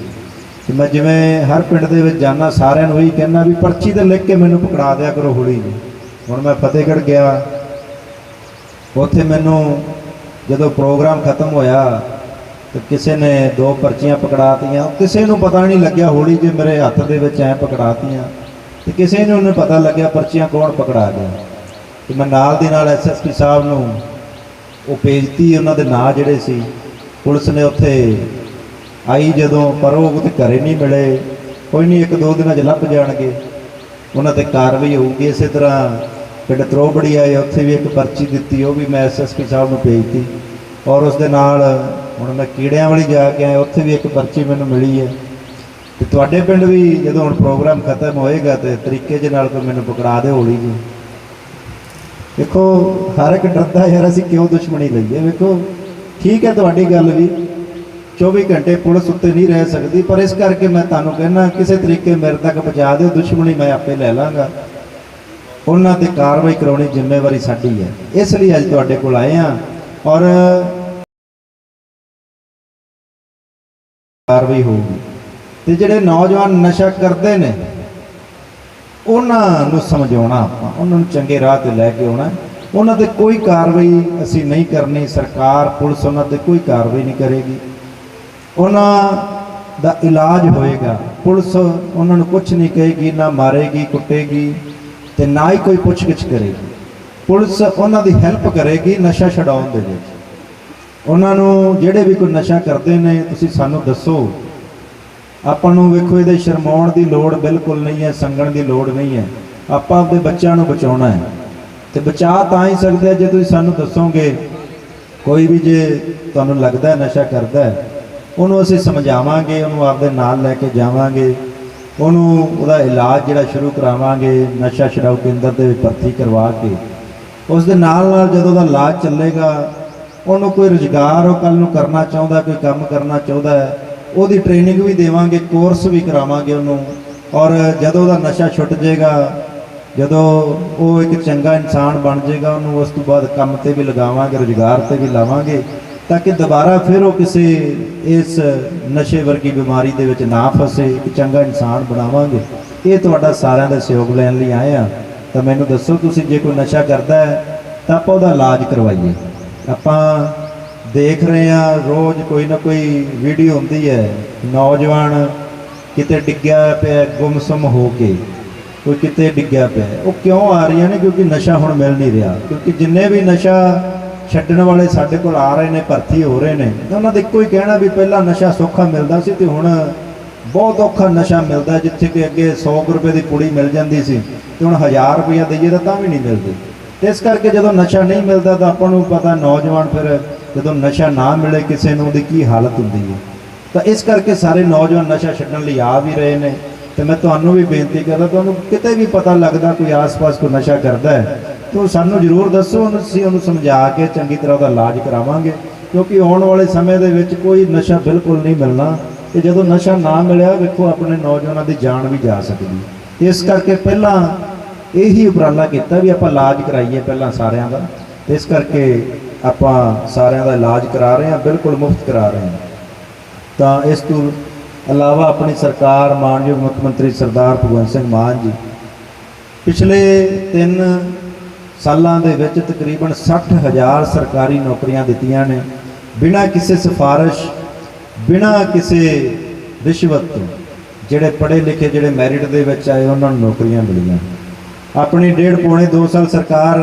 ਤੇ ਮੈਂ ਜਿਵੇਂ ਹਰ ਪਿੰਡ ਦੇ ਵਿੱਚ ਜਾਣਾ ਸਾਰਿਆਂ ਨੂੰ ਇਹੀ ਕਹਿਣਾ ਵੀ ਪਰਚੀ ਤੇ ਲਿਖ ਕੇ ਮੈਨੂੰ ਪਕੜਾ ਦਿਆ ਕਰੋ ਹੌਲੀ ਜੀ ਹੁਣ ਮੈਂ ਫਤਿਹਗੜ੍ਹ ਗਿਆ। ਉੱਥੇ ਮੈਨੂੰ ਜਦੋਂ ਪ੍ਰੋਗਰਾਮ ਖਤਮ ਹੋਇਆ, ਤੇ ਕਿਸੇ ਨੇ ਦੋ ਪਰਚੀਆਂ ਪਕੜਾਤੀਆਂ। ਕਿਸੇ ਨੂੰ ਪਤਾ ਨਹੀਂ ਲੱਗਿਆ ਹੌਲੀ ਜੇ ਮੇਰੇ ਹੱਥ ਦੇ ਵਿੱਚ ਐ ਪਕੜਾਤੀਆਂ। ਤੇ ਕਿਸੇ ਨੂੰ ਨਹੀਂ ਪਤਾ ਲੱਗਿਆ ਪਰਚੀਆਂ ਕੌਣ ਪਕੜਾ ਗਿਆ। ਤੇ ਮੈਂ ਨਾਲ ਦੀ ਨਾਲ ਐਸਐਸਪੀ ਸਾਹਿਬ ਨੂੰ ਉਹ ਭੇਜਤੀ, ਉਹਨਾਂ ਦੇ ਨਾਂ ਜਿਹੜੇ ਸੀ। ਪੁਲਿਸ ਨੇ ਉੱਥੇ ਆਈ ਜਦੋਂ ਪਰ ਉਹ ਉਹਦੇ ਘਰੇ ਨਹੀਂ ਮਿਲੇ। ਕੋਈ ਨਹੀਂ, ਇੱਕ ਦੋ ਦਿਨਾਂ 'ਚ ਲੱਭ ਜਾਣਗੇ। ਉਹਨਾਂ ਤੇ ਕਾਰਵਾਈ ਹੋਊਗੀ ਇਸੇ ਤਰ੍ਹਾਂ ਪਿੰਡ ਤਰੋਬੜੀ ਆਏ, ਉੱਥੇ ਵੀ ਇੱਕ ਪਰਚੀ ਦਿੱਤੀ, ਉਹ ਵੀ ਮੈਂ ਐਸਐਸਪੀ ਸਾਹਿਬ ਨੂੰ ਭੇਜਤੀ। ਔਰ ਉਸ ਦੇ ਨਾਲ ਹੁਣ ਮੈਂ ਕੀੜਿਆਂ ਵਾਲੀ ਜਾ ਕੇ ਆਇਆ, ਉੱਥੇ ਵੀ ਇੱਕ ਪਰਚੀ ਮੈਨੂੰ ਮਿਲੀ ਹੈ। ਤੇ ਤੁਹਾਡੇ ਪਿੰਡ ਵੀ ਜਦੋਂ ਹੁਣ ਪ੍ਰੋਗਰਾਮ ਖਤਮ ਹੋਏਗਾ ਤੇ ਤਰੀਕੇ ਦੇ ਨਾਲ ਕੋਈ ਮੈਨੂੰ ਪਕੜਾ ਦੇ ਹੋਲੀ ਜੀ ਦੇਖੋ, ਹਰ ਇੱਕ ਡਰਦਾ ਯਾਰ ਅਸੀਂ ਕਿਉਂ ਦੁਸ਼ਮਣੀ ਲਈਏ? ਵੇਖੋ, ਠੀਕ ਹੈ ਤੁਹਾਡੀ ਗੱਲ ਵੀ। 24 ਘੰਟੇ ਪੁਲਿਸ ਉੱਤੇ ਨਹੀਂ ਰਹਿ ਸਕਦੀ, ਪਰ ਇਸ ਕਰਕੇ ਮੈਂ ਤੁਹਾਨੂੰ ਕਹਿੰਦਾ, ਕਿਸੇ ਤਰੀਕੇ ਮੇਰੇ ਤੱਕ ਪਹੁੰਚਾ ਦਿਓ, ਦੁਸ਼ਮਣੀ ਮੈਂ ਆਪੇ ਲੈ ਲਾਂਗਾ। ਉਹਨਾਂ ਤੇ ਕਾਰਵਾਈ ਕਰਾਉਣੀ ਜ਼ਿੰਮੇਵਾਰੀ ਸਾਡੀ ਹੈ। ਇਸ ਲਈ ਅੱਜ ਤੁਹਾਡੇ ਕੋਲ ਆਏ ਆ ਔਰ ਕਾਰਵਾਈ ਹੋਊਗੀ। ਤੇ ਜਿਹੜੇ ਨੌਜਵਾਨ ਨਸ਼ਾ ਕਰਦੇ ਨੇ, ਉਹਨਾਂ ਨੂੰ ਸਮਝਾਉਣਾ ਆਪਾਂ, ਉਹਨਾਂ ਨੂੰ ਚੰਗੇ ਰਾਹ ਤੇ ਲੈ ਕੇ ਆਉਣਾ। ਉਹਨਾਂ ਤੇ ਕੋਈ ਕਾਰਵਾਈ ਅਸੀਂ ਨਹੀਂ ਕਰਨੀ, ਸਰਕਾਰ, ਪੁਲਿਸ ਉਹਨਾਂ ਤੇ ਕੋਈ ਕਾਰਵਾਈ ਨਹੀਂ ਕਰੇਗੀ। ਉਹਨਾਂ ਦਾ ਇਲਾਜ ਹੋਏਗਾ। ਪੁਲਿਸ ਉਹਨਾਂ ਨੂੰ ਕੁਝ ਨਹੀਂ ਕਹੇਗੀ, ਨਾ ਮਾਰੇਗੀ, ਕੁੱਟੇਗੀ। ਤੇ ਨਾ ਹੀ ਕੋਈ ਪੁੱਛਗਿੱਛ ਕਰੇਗੀ। ਪੁਲਿਸ ਉਹਨਾਂ ਦੀ ਹੈਲਪ ਕਰੇਗੀ, ਨਸ਼ਾ ਛਡਾਉਣ ਦੇ ਵਿੱਚ। ਉਹਨਾਂ ਨੂੰ ਜਿਹੜੇ ਵੀ ਕੋਈ ਨਸ਼ਾ ਕਰਦੇ ਨੇ, ਤੁਸੀਂ ਸਾਨੂੰ ਦੱਸੋ। ਆਪਾਂ ਨੂੰ ਵੇਖੋ, ਇਹਦੇ ਸ਼ਰਮਾਉਣ ਦੀ ਲੋੜ ਬਿਲਕੁਲ ਨਹੀਂ ਹੈ, ਸੰਗਣ ਦੀ ਲੋੜ ਨਹੀਂ ਹੈ। ਆਪਾਂ ਆਪਣੇ ਬੱਚਿਆਂ ਨੂੰ ਬਚਾਉਣਾ ਹੈ। ਤੇ ਬਚਾ ਤਾਂ ਹੀ ਸਕਦੇ ਜੇ ਤੁਸੀਂ ਸਾਨੂੰ ਦੱਸੋਗੇ। ਕੋਈ ਵੀ ਜੇ ਤੁਹਾਨੂੰ ਲੱਗਦਾ ਨਸ਼ਾ ਕਰਦਾ ਉਹਨੂੰ ਅਸੀਂ ਸਮਝਾਵਾਂਗੇ, ਉਹਨੂੰ ਆਪਦੇ ਨਾਲ ਲੈ ਕੇ ਜਾਵਾਂਗੇ। ਉਹਨੂੰ ਉਹਦਾ ਇਲਾਜ ਜਿਹੜਾ ਸ਼ੁਰੂ ਕਰਾਵਾਂਗੇ, ਨਸ਼ਾ ਛਡਾਊ ਕੇਂਦਰ ਦੇ ਵਿੱਚ ਭਰਤੀ ਕਰਵਾ ਕੇ ਉਸ ਦੇ ਨਾਲ ਨਾਲ ਜਦੋਂ ਉਹਦਾ ਇਲਾਜ ਚੱਲੇਗਾ, ਉਹਨੂੰ ਕੋਈ ਰੁਜ਼ਗਾਰ ਉਹ ਕੱਲ ਨੂੰ ਕਰਨਾ ਚਾਹੁੰਦਾ, ਕੋਈ ਕੰਮ ਕਰਨਾ ਚਾਹੁੰਦਾ ਹੈ, ਉਹਦੀ ਟ੍ਰੇਨਿੰਗ ਵੀ ਦੇਵਾਂਗੇ ਕੋਰਸ ਵੀ ਕਰਾਵਾਂਗੇ ਉਹਨੂੰ, ਔਰ ਜਦੋਂ ਉਹਦਾ ਨਸ਼ਾ ਛੁੱਟ ਜਾਏਗਾ, ਜਦੋਂ ਉਹ ਇੱਕ ਚੰਗਾ ਇਨਸਾਨ ਬਣ ਜਾਏਗਾ, ਉਹਨੂੰ ਉਸ ਤੋਂ ਬਾਅਦ ਕੰਮ ਤੇ ਵੀ ਲਗਾਵਾਂਗੇ, ਰੁਜ਼ਗਾਰ ਤੇ ਵੀ ਲਾਵਾਂਗੇ ਤਾਂ ਕਿ ਦੁਬਾਰਾ ਫਿਰ ਉਹ ਕਿਸੇ ਇਸ ਨਸ਼ੇ ਵਰਗੀ ਬਿਮਾਰੀ ਦੇ ਵਿੱਚ ਨਾ ਫਸੇ, ਇੱਕ ਚੰਗਾ ਇਨਸਾਨ ਬਣਾਵਾਂਗੇ। ਇਹ ਤੁਹਾਡਾ ਸਾਰਿਆਂ ਦਾ ਸਹਿਯੋਗ ਲੈਣ ਲਈ ਆਏ ਆ ਤਾਂ ਮੈਨੂੰ ਦੱਸੋ, ਤੁਸੀਂ ਜੇ ਕੋਈ ਨਸ਼ਾ ਕਰਦਾ ਹੈ, ਤਾਂ ਆਪਾਂ ਉਹਦਾ ਇਲਾਜ ਕਰਵਾਈਏ। ਆਪਾਂ ਦੇਖ ਰਹੇ ਆ ਰੋਜ਼ ਕੋਈ ਨਾ ਕੋਈ ਵੀਡੀਓ ਹੁੰਦੀ ਹੈ, ਨੌਜਵਾਨ ਕਿਤੇ ਡਿੱਗਿਆ ਪਿਆ, ਗੁੰਮਸਮ ਹੋ ਕੇ, ਕੋਈ ਕਿਤੇ ਡਿੱਗਿਆ ਪਿਆ। ਉਹ ਕਿਉਂ ਆ ਰਹੀਆਂ ਨੇ? ਕਿਉਂਕਿ ਨਸ਼ਾ ਹੁਣ ਮਿਲ ਨਹੀਂ ਰਿਹਾ। ਕਿਉਂਕਿ ਜਿੰਨੇ ਵੀ ਨਸ਼ਾ ਛੱਡਣ ਵਾਲੇ ਸਾਡੇ ਕੋਲ ਆ ਰਹੇ ਨੇ, ਭਰਤੀ ਹੋ ਰਹੇ ਨੇ। ਤਾਂ ਉਹਨਾਂ ਦਾ ਇੱਕੋ ਹੀ ਕਹਿਣਾ ਵੀ ਪਹਿਲਾਂ ਨਸ਼ਾ ਸੌਖਾ ਮਿਲਦਾ ਸੀ ਤੇ ਹੁਣ ਬਹੁਤ ਔਖਾ ਨਸ਼ਾ ਮਿਲਦਾ ਜਿੱਥੇ ਕਿ ਅੱਗੇ 100 ਕੁ ਰੁਪਏ ਦੀ ਪੁੜੀ ਮਿਲ ਜਾਂਦੀ ਸੀ ਤੇ ਹੁਣ 1000 ਰੁਪਇਆ ਦਈਏ ਤਾਂ ਤਾਂ ਵੀ ਨਹੀਂ ਮਿਲਦੀ। ਇਸ ਕਰਕੇ ਜਦੋਂ ਨਸ਼ਾ ਨਹੀਂ ਮਿਲਦਾ ਤਾਂ ਆਪਾਂ ਨੂੰ ਪਤਾ ਨੌਜਵਾਨ ਫਿਰ ਜਦੋਂ ਨਸ਼ਾ ਨਾ ਮਿਲੇ ਕਿਸੇ ਨੂੰ ਉਹਦੀ ਕੀ ਹਾਲਤ ਹੁੰਦੀ ਹੈ। ਤਾਂ ਇਸ ਕਰਕੇ ਸਾਰੇ ਨੌਜਵਾਨ ਨਸ਼ਾ ਛੱਡਣ ਲਈ ਆ ਵੀ ਰਹੇ ਨੇ। ਤੇ ਮੈਂ ਤੁਹਾਨੂੰ ਵੀ ਬੇਨਤੀ ਕਰਦਾ, ਤੁਹਾਨੂੰ ਕਿਤੇ ਵੀ ਪਤਾ ਲੱਗਦਾ ਕੋਈ ਆਸ-ਪਾਸ ਕੋਈ ਨਸ਼ਾ ਕਰਦਾ ਹੈ ਤਾਂ ਸਾਨੂੰ ਜ਼ਰੂਰ ਦੱਸੋ, ਉਹਨੂੰ ਅਸੀਂ ਉਹਨੂੰ ਸਮਝਾ ਕੇ ਚੰਗੀ ਤਰ੍ਹਾਂ ਉਹਦਾ ਇਲਾਜ ਕਰਾਵਾਂਗੇ। ਕਿਉਂਕਿ ਆਉਣ ਵਾਲੇ ਸਮੇਂ ਦੇ ਵਿੱਚ ਕੋਈ ਨਸ਼ਾ ਬਿਲਕੁਲ ਨਹੀਂ ਮਿਲਣਾ ਤੇ ਜਦੋਂ ਨਸ਼ਾ ਨਾ ਮਿਲਿਆ, ਵੇਖੋ ਆਪਣੇ ਨੌਜਵਾਨਾਂ ਦੀ ਜਾਨ ਵੀ ਜਾ ਸਕਦੀ। ਇਸ ਕਰਕੇ ਪਹਿਲਾਂ ਇਹੀ ਉਪਰਾਲਾ ਕੀਤਾ ਵੀ ਆਪਾਂ ਇਲਾਜ ਕਰਾਈਏ ਪਹਿਲਾਂ ਸਾਰਿਆਂ ਦਾ। ਤੇ ਇਸ ਕਰਕੇ ਆਪਾਂ ਸਾਰਿਆਂ ਦਾ ਇਲਾਜ ਕਰਾ ਰਹੇ ਹਾਂ, ਬਿਲਕੁਲ ਮੁਫਤ ਕਰਾ ਰਹੇ ਹਾਂ। ਤਾਂ ਇਸ ਤੋਂ ਇਲਾਵਾ ਆਪਣੀ ਸਰਕਾਰ, ਮਾਨਯੋਗ ਮੁੱਖ ਮੰਤਰੀ ਸਰਦਾਰ ਭਗਵੰਤ ਸਿੰਘ ਮਾਨ ਜੀ, ਪਿਛਲੇ 3 ਸਾਲਾਂ ਦੇ ਵਿੱਚ ਤਕਰੀਬਨ 60000 ਸਰਕਾਰੀ ਨੌਕਰੀਆਂ ਦਿੱਤੀਆਂ ਨੇ, ਬਿਨਾਂ ਕਿਸੇ ਸਿਫਾਰਿਸ਼, ਬਿਨਾਂ ਕਿਸੇ ਰਿਸ਼ਵਤ ਤੋਂ, ਜਿਹੜੇ ਪੜ੍ਹੇ ਲਿਖੇ, ਜਿਹੜੇ ਮੈਰਿਟ ਦੇ ਵਿੱਚ ਆਏ, ਉਹਨਾਂ ਨੂੰ ਨੌਕਰੀਆਂ ਮਿਲੀਆਂ। ਆਪਣੀ ਡੇਢ ਪੌਣੇ 2 ਸਾਲ ਸਰਕਾਰ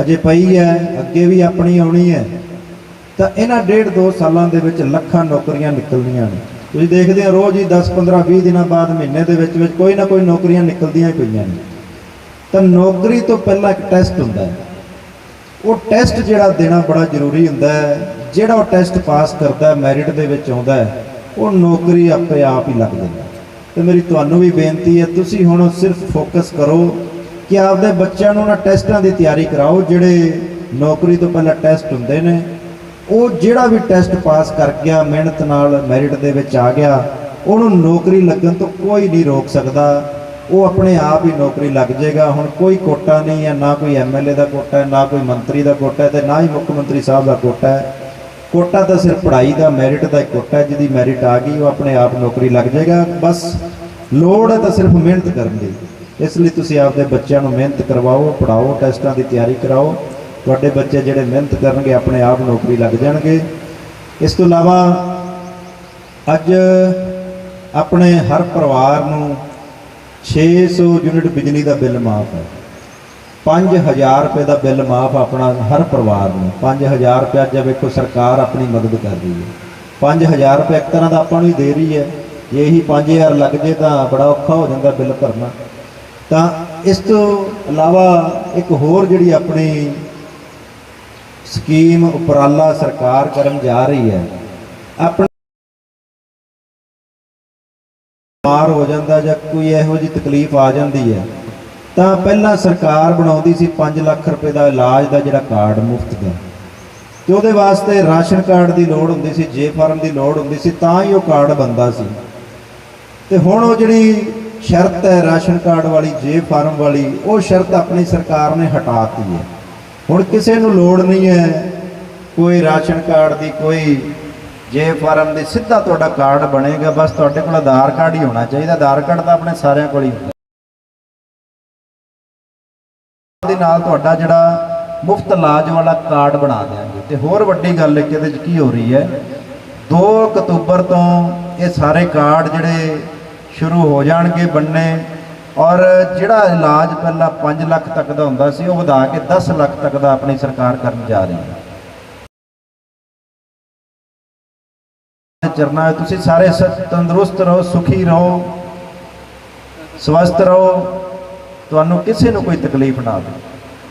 ਹਜੇ ਪਈ ਹੈ, ਅੱਗੇ ਵੀ ਆਪਣੀ ਆਉਣੀ ਹੈ, ਤਾਂ ਇਹਨਾਂ ਡੇਢ ਦੋ ਸਾਲਾਂ ਦੇ ਵਿੱਚ ਲੱਖਾਂ ਨੌਕਰੀਆਂ ਨਿਕਲਦੀਆਂ ਨੇ। ਤੁਸੀਂ ਦੇਖਦੇ ਹੋ, ਰੋਜ਼ ਹੀ 10 15 20 ਦਿਨਾਂ ਬਾਅਦ ਮਹੀਨੇ ਦੇ ਵਿੱਚ ਵਿੱਚ ਕੋਈ ਨਾ ਕੋਈ ਨੌਕਰੀਆਂ ਨਿਕਲਦੀਆਂ ਹੀ ਪਈਆਂ ਨੇ। ਤਾਂ ਨੌਕਰੀ ਤੋਂ ਪਹਿਲਾਂ ਇੱਕ ਟੈਸਟ ਹੁੰਦਾ ਹੈ। ਉਹ ਟੈਸਟ ਜਿਹੜਾ ਦੇਣਾ ਬੜਾ ਜ਼ਰੂਰੀ ਹੁੰਦਾ ਹੈ। ਜਿਹੜਾ ਉਹ ਟੈਸਟ ਪਾਸ ਕਰਦਾ ਮੈਰਿਟ ਦੇ ਵਿੱਚ ਆਉਂਦਾ ਹੈ, ਉਹ ਨੌਕਰੀ ਆਪੇ ਆਪ ਹੀ ਲੱਗ ਜਾਂਦਾ ਤੇ ਮੇਰੀ ਤੁਹਾਨੂੰ ਵੀ ਬੇਨਤੀ ਹੈ, ਤੁਸੀਂ ਹੁਣ ਸਿਰਫ ਫੋਕਸ ਕਰੋ ਕਿ ਆਪਦੇ ਬੱਚਿਆਂ ਨੂੰ ਨਾ ਟੈਸਟਾਂ ਦੀ ਤਿਆਰੀ ਕਰਾਓ। ਜਿਹੜੇ ਨੌਕਰੀ ਤੋਂ ਪਹਿਲਾਂ ਟੈਸਟ ਹੁੰਦੇ ਨੇ, ਉਹ ਜਿਹੜਾ ਵੀ ਟੈਸਟ ਪਾਸ ਕਰ ਗਿਆ, ਮਿਹਨਤ ਨਾਲ ਮੈਰਿਟ ਦੇ ਵਿੱਚ ਆ ਗਿਆ, ਉਹਨੂੰ ਨੌਕਰੀ ਲੱਗਣ ਤੋਂ ਕੋਈ ਨਹੀਂ ਰੋਕ ਸਕਦਾ। ਉਹ ਆਪਣੇ ਆਪ ਹੀ ਨੌਕਰੀ ਲੱਗ ਜਾਏਗਾ। ਹੁਣ ਕੋਈ ਕੋਟਾ ਨਹੀਂ ਹੈ, ਨਾ ਕੋਈ ਐਮਐਲਏ ਦਾ ਕੋਟਾ ਹੈ, ਨਾ ਕੋਈ ਮੰਤਰੀ ਦਾ ਕੋਟਾ ਹੈ ਤੇ ਨਾ ਹੀ ਮੁੱਖ ਮੰਤਰੀ ਸਾਹਿਬ ਦਾ ਕੋਟਾ ਹੈ। ਕੋਟਾ ਤਾਂ ਸਿਰਫ ਪੜ੍ਹਾਈ ਦਾ, ਮੈਰਿਟ ਦਾ ਇੱਕ ਕੋਟਾ ਜਿਹਦੀ ਮੈਰਿਟ ਆ ਗਈ, ਉਹ ਆਪਣੇ ਆਪ ਨੌਕਰੀ ਲੱਗ ਜਾਏਗਾ। ਬਸ ਲੋੜ ਹੈ ਤਾਂ ਸਿਰਫ ਮਿਹਨਤ ਕਰਨ ਦੀ। ਇਸ ਲਈ ਤੁਸੀਂ ਆਪਦੇ ਬੱਚਿਆਂ ਨੂੰ ਮਿਹਨਤ ਕਰਵਾਓ, ਪੜ੍ਹਾਓ, ਟੈਸਟਾਂ ਦੀ ਤਿਆਰੀ ਕਰਾਓ। ਤੁਹਾਡੇ ਬੱਚੇ ਜਿਹੜੇ ਮਿਹਨਤ ਕਰਨਗੇ, ਆਪਣੇ ਆਪ ਨੌਕਰੀ ਲੱਗ ਜਾਣਗੇ। ਇਸ ਤੋਂ ਇਲਾਵਾ ਅੱਜ ਆਪਣੇ ਹਰ ਪਰਿਵਾਰ ਨੂੰ 600 ਯੂਨਿਟ ਬਿਜਲੀ ਦਾ ਬਿੱਲ ਮਾਫ ਹੈ। 5000 ਰੁਪਏ ਦਾ ਬਿੱਲ ਮਾਫ ਆਪਣਾ ਹਰ ਪਰਿਵਾਰ ਨੂੰ। 5000 ਰੁਪਏ ਅੱਜ ਵੇਖੋ, ਸਰਕਾਰ ਆਪਣੀ ਮਦਦ ਕਰ ਰਹੀ ਹੈ। 5000 ਰੁਪਏ ਇੱਕ ਤਰ੍ਹਾਂ ਦਾ ਆਪਾਂ ਨੂੰ ਹੀ ਦੇ ਰਹੀ ਹੈ। ਜੇ ਇਹੀ 5000 ਲੱਗ ਜੇ ਤਾਂ ਬੜਾ ਔਖਾ ਹੋ ਜਾਂਦਾ ਬਿੱਲ ਭਰਨਾ। ਤਾਂ ਇਸ ਤੋਂ ਇਲਾਵਾ ਇੱਕ ਹੋਰ ਜਿਹੜੀ ਆਪਣੀ ਸਕੀਮ ਉਪਰਾਲਾ ਸਰਕਾਰ ਕਰਨ ਜਾ ਰਹੀ ਹੈ, ਆਪਣੇ ਬਿਮਾਰ ਹੋ ਜਾਂਦਾ ਜਾਂ ਕੋਈ ਇਹੋ ਜਿਹੀ ਤਕਲੀਫ ਆ ਜਾਂਦੀ ਹੈ, ਤਾਂ ਪਹਿਲਾਂ ਸਰਕਾਰ ਬਣਾਉਂਦੀ ਸੀ 5 ਲੱਖ ਰੁਪਏ ਦਾ ਇਲਾਜ ਦਾ ਜਿਹੜਾ ਕਾਰਡ ਮੁਫਤ ਦਾ। ਤੇ ਉਹਦੇ ਵਾਸਤੇ ਰਾਸ਼ਨ ਕਾਰਡ ਦੀ ਲੋੜ ਹੁੰਦੀ ਸੀ, ਜੇ ਫਾਰਮ ਦੀ ਲੋੜ ਹੁੰਦੀ ਸੀ, ਤਾਂ ਹੀ ਉਹ ਕਾਰਡ ਬੰਦਾ ਸੀ। ਤੇ ਹੁਣ ਉਹ ਜਿਹੜੀ ਸ਼ਰਤ ਹੈ ਰਾਸ਼ਨ ਕਾਰਡ ਵਾਲੀ, ਜੇ ਫਾਰਮ ਵਾਲੀ, ਉਹ ਸ਼ਰਤ ਆਪਣੀ ਸਰਕਾਰ ਨੇ ਹਟਾਤੀ ਹੈ। ਹੁਣ ਕਿਸੇ ਨੂੰ ਲੋੜ ਨਹੀਂ ਹੈ ਕੋਈ ਰਾਸ਼ਨ ਕਾਰਡ ਦੀ, ਕੋਈ ਜੇ ਫਾਰਮ ਦੇ ਸਿੱਧਾ ਤੁਹਾਡਾ ਕਾਰਡ ਬਣੇਗਾ, ਬਸ ਤੁਹਾਡੇ ਕੋਲ ਆਧਾਰ ਕਾਰਡ ਹੀ ਹੋਣਾ ਚਾਹੀਦਾ। ਆਧਾਰ ਕਾਰਡ ਤਾਂ ਆਪਣੇ ਸਾਰਿਆਂ ਕੋਲ ਹੀ ਹੁੰਦਾ। ਦੇ ਨਾਲ ਤੁਹਾਡਾ ਜਿਹੜਾ ਮੁਫਤ ਇਲਾਜ ਵਾਲਾ ਕਾਰਡ ਬਣਾ ਦਿਆਂਗੇ। ਤੇ ਹੋਰ ਵੱਡੀ ਗੱਲ ਇੱਕ ਇਹਦੇ 'ਚ ਕੀ ਹੋ ਰਹੀ ਹੈ? 2 ਅਕਤੂਬਰ ਤੋਂ ਇਹ ਸਾਰੇ ਕਾਰਡ ਜਿਹੜੇ ਸ਼ੁਰੂ ਹੋ ਜਾਣਗੇ ਬੰਨੇ। ਔਰ ਜਿਹੜਾ ਇਲਾਜ ਪਹਿਲਾਂ 5 ਲੱਖ ਤੱਕ ਦਾ ਹੁੰਦਾ ਸੀ, ਉਹ ਵਧਾ ਕੇ 10 ਲੱਖ ਤੱਕ ਦਾ ਆਪਣੀ ਸਰਕਾਰ ਕਰਨ ਜਾ ਰਹੀ ਹੈ। ਚਰਨਾ ਹੈ, ਤੁਸੀਂ ਸਾਰੇ ਸ- ਤੰਦਰੁਸਤ ਰਹੋ, ਸੁਖੀ ਰਹੋ, ਸਵਸਥ ਰਹੋ। ਤੁਹਾਨੂੰ ਕਿਸੇ ਨੂੰ ਕੋਈ ਤਕਲੀਫ ਨਾ ਆਵੇ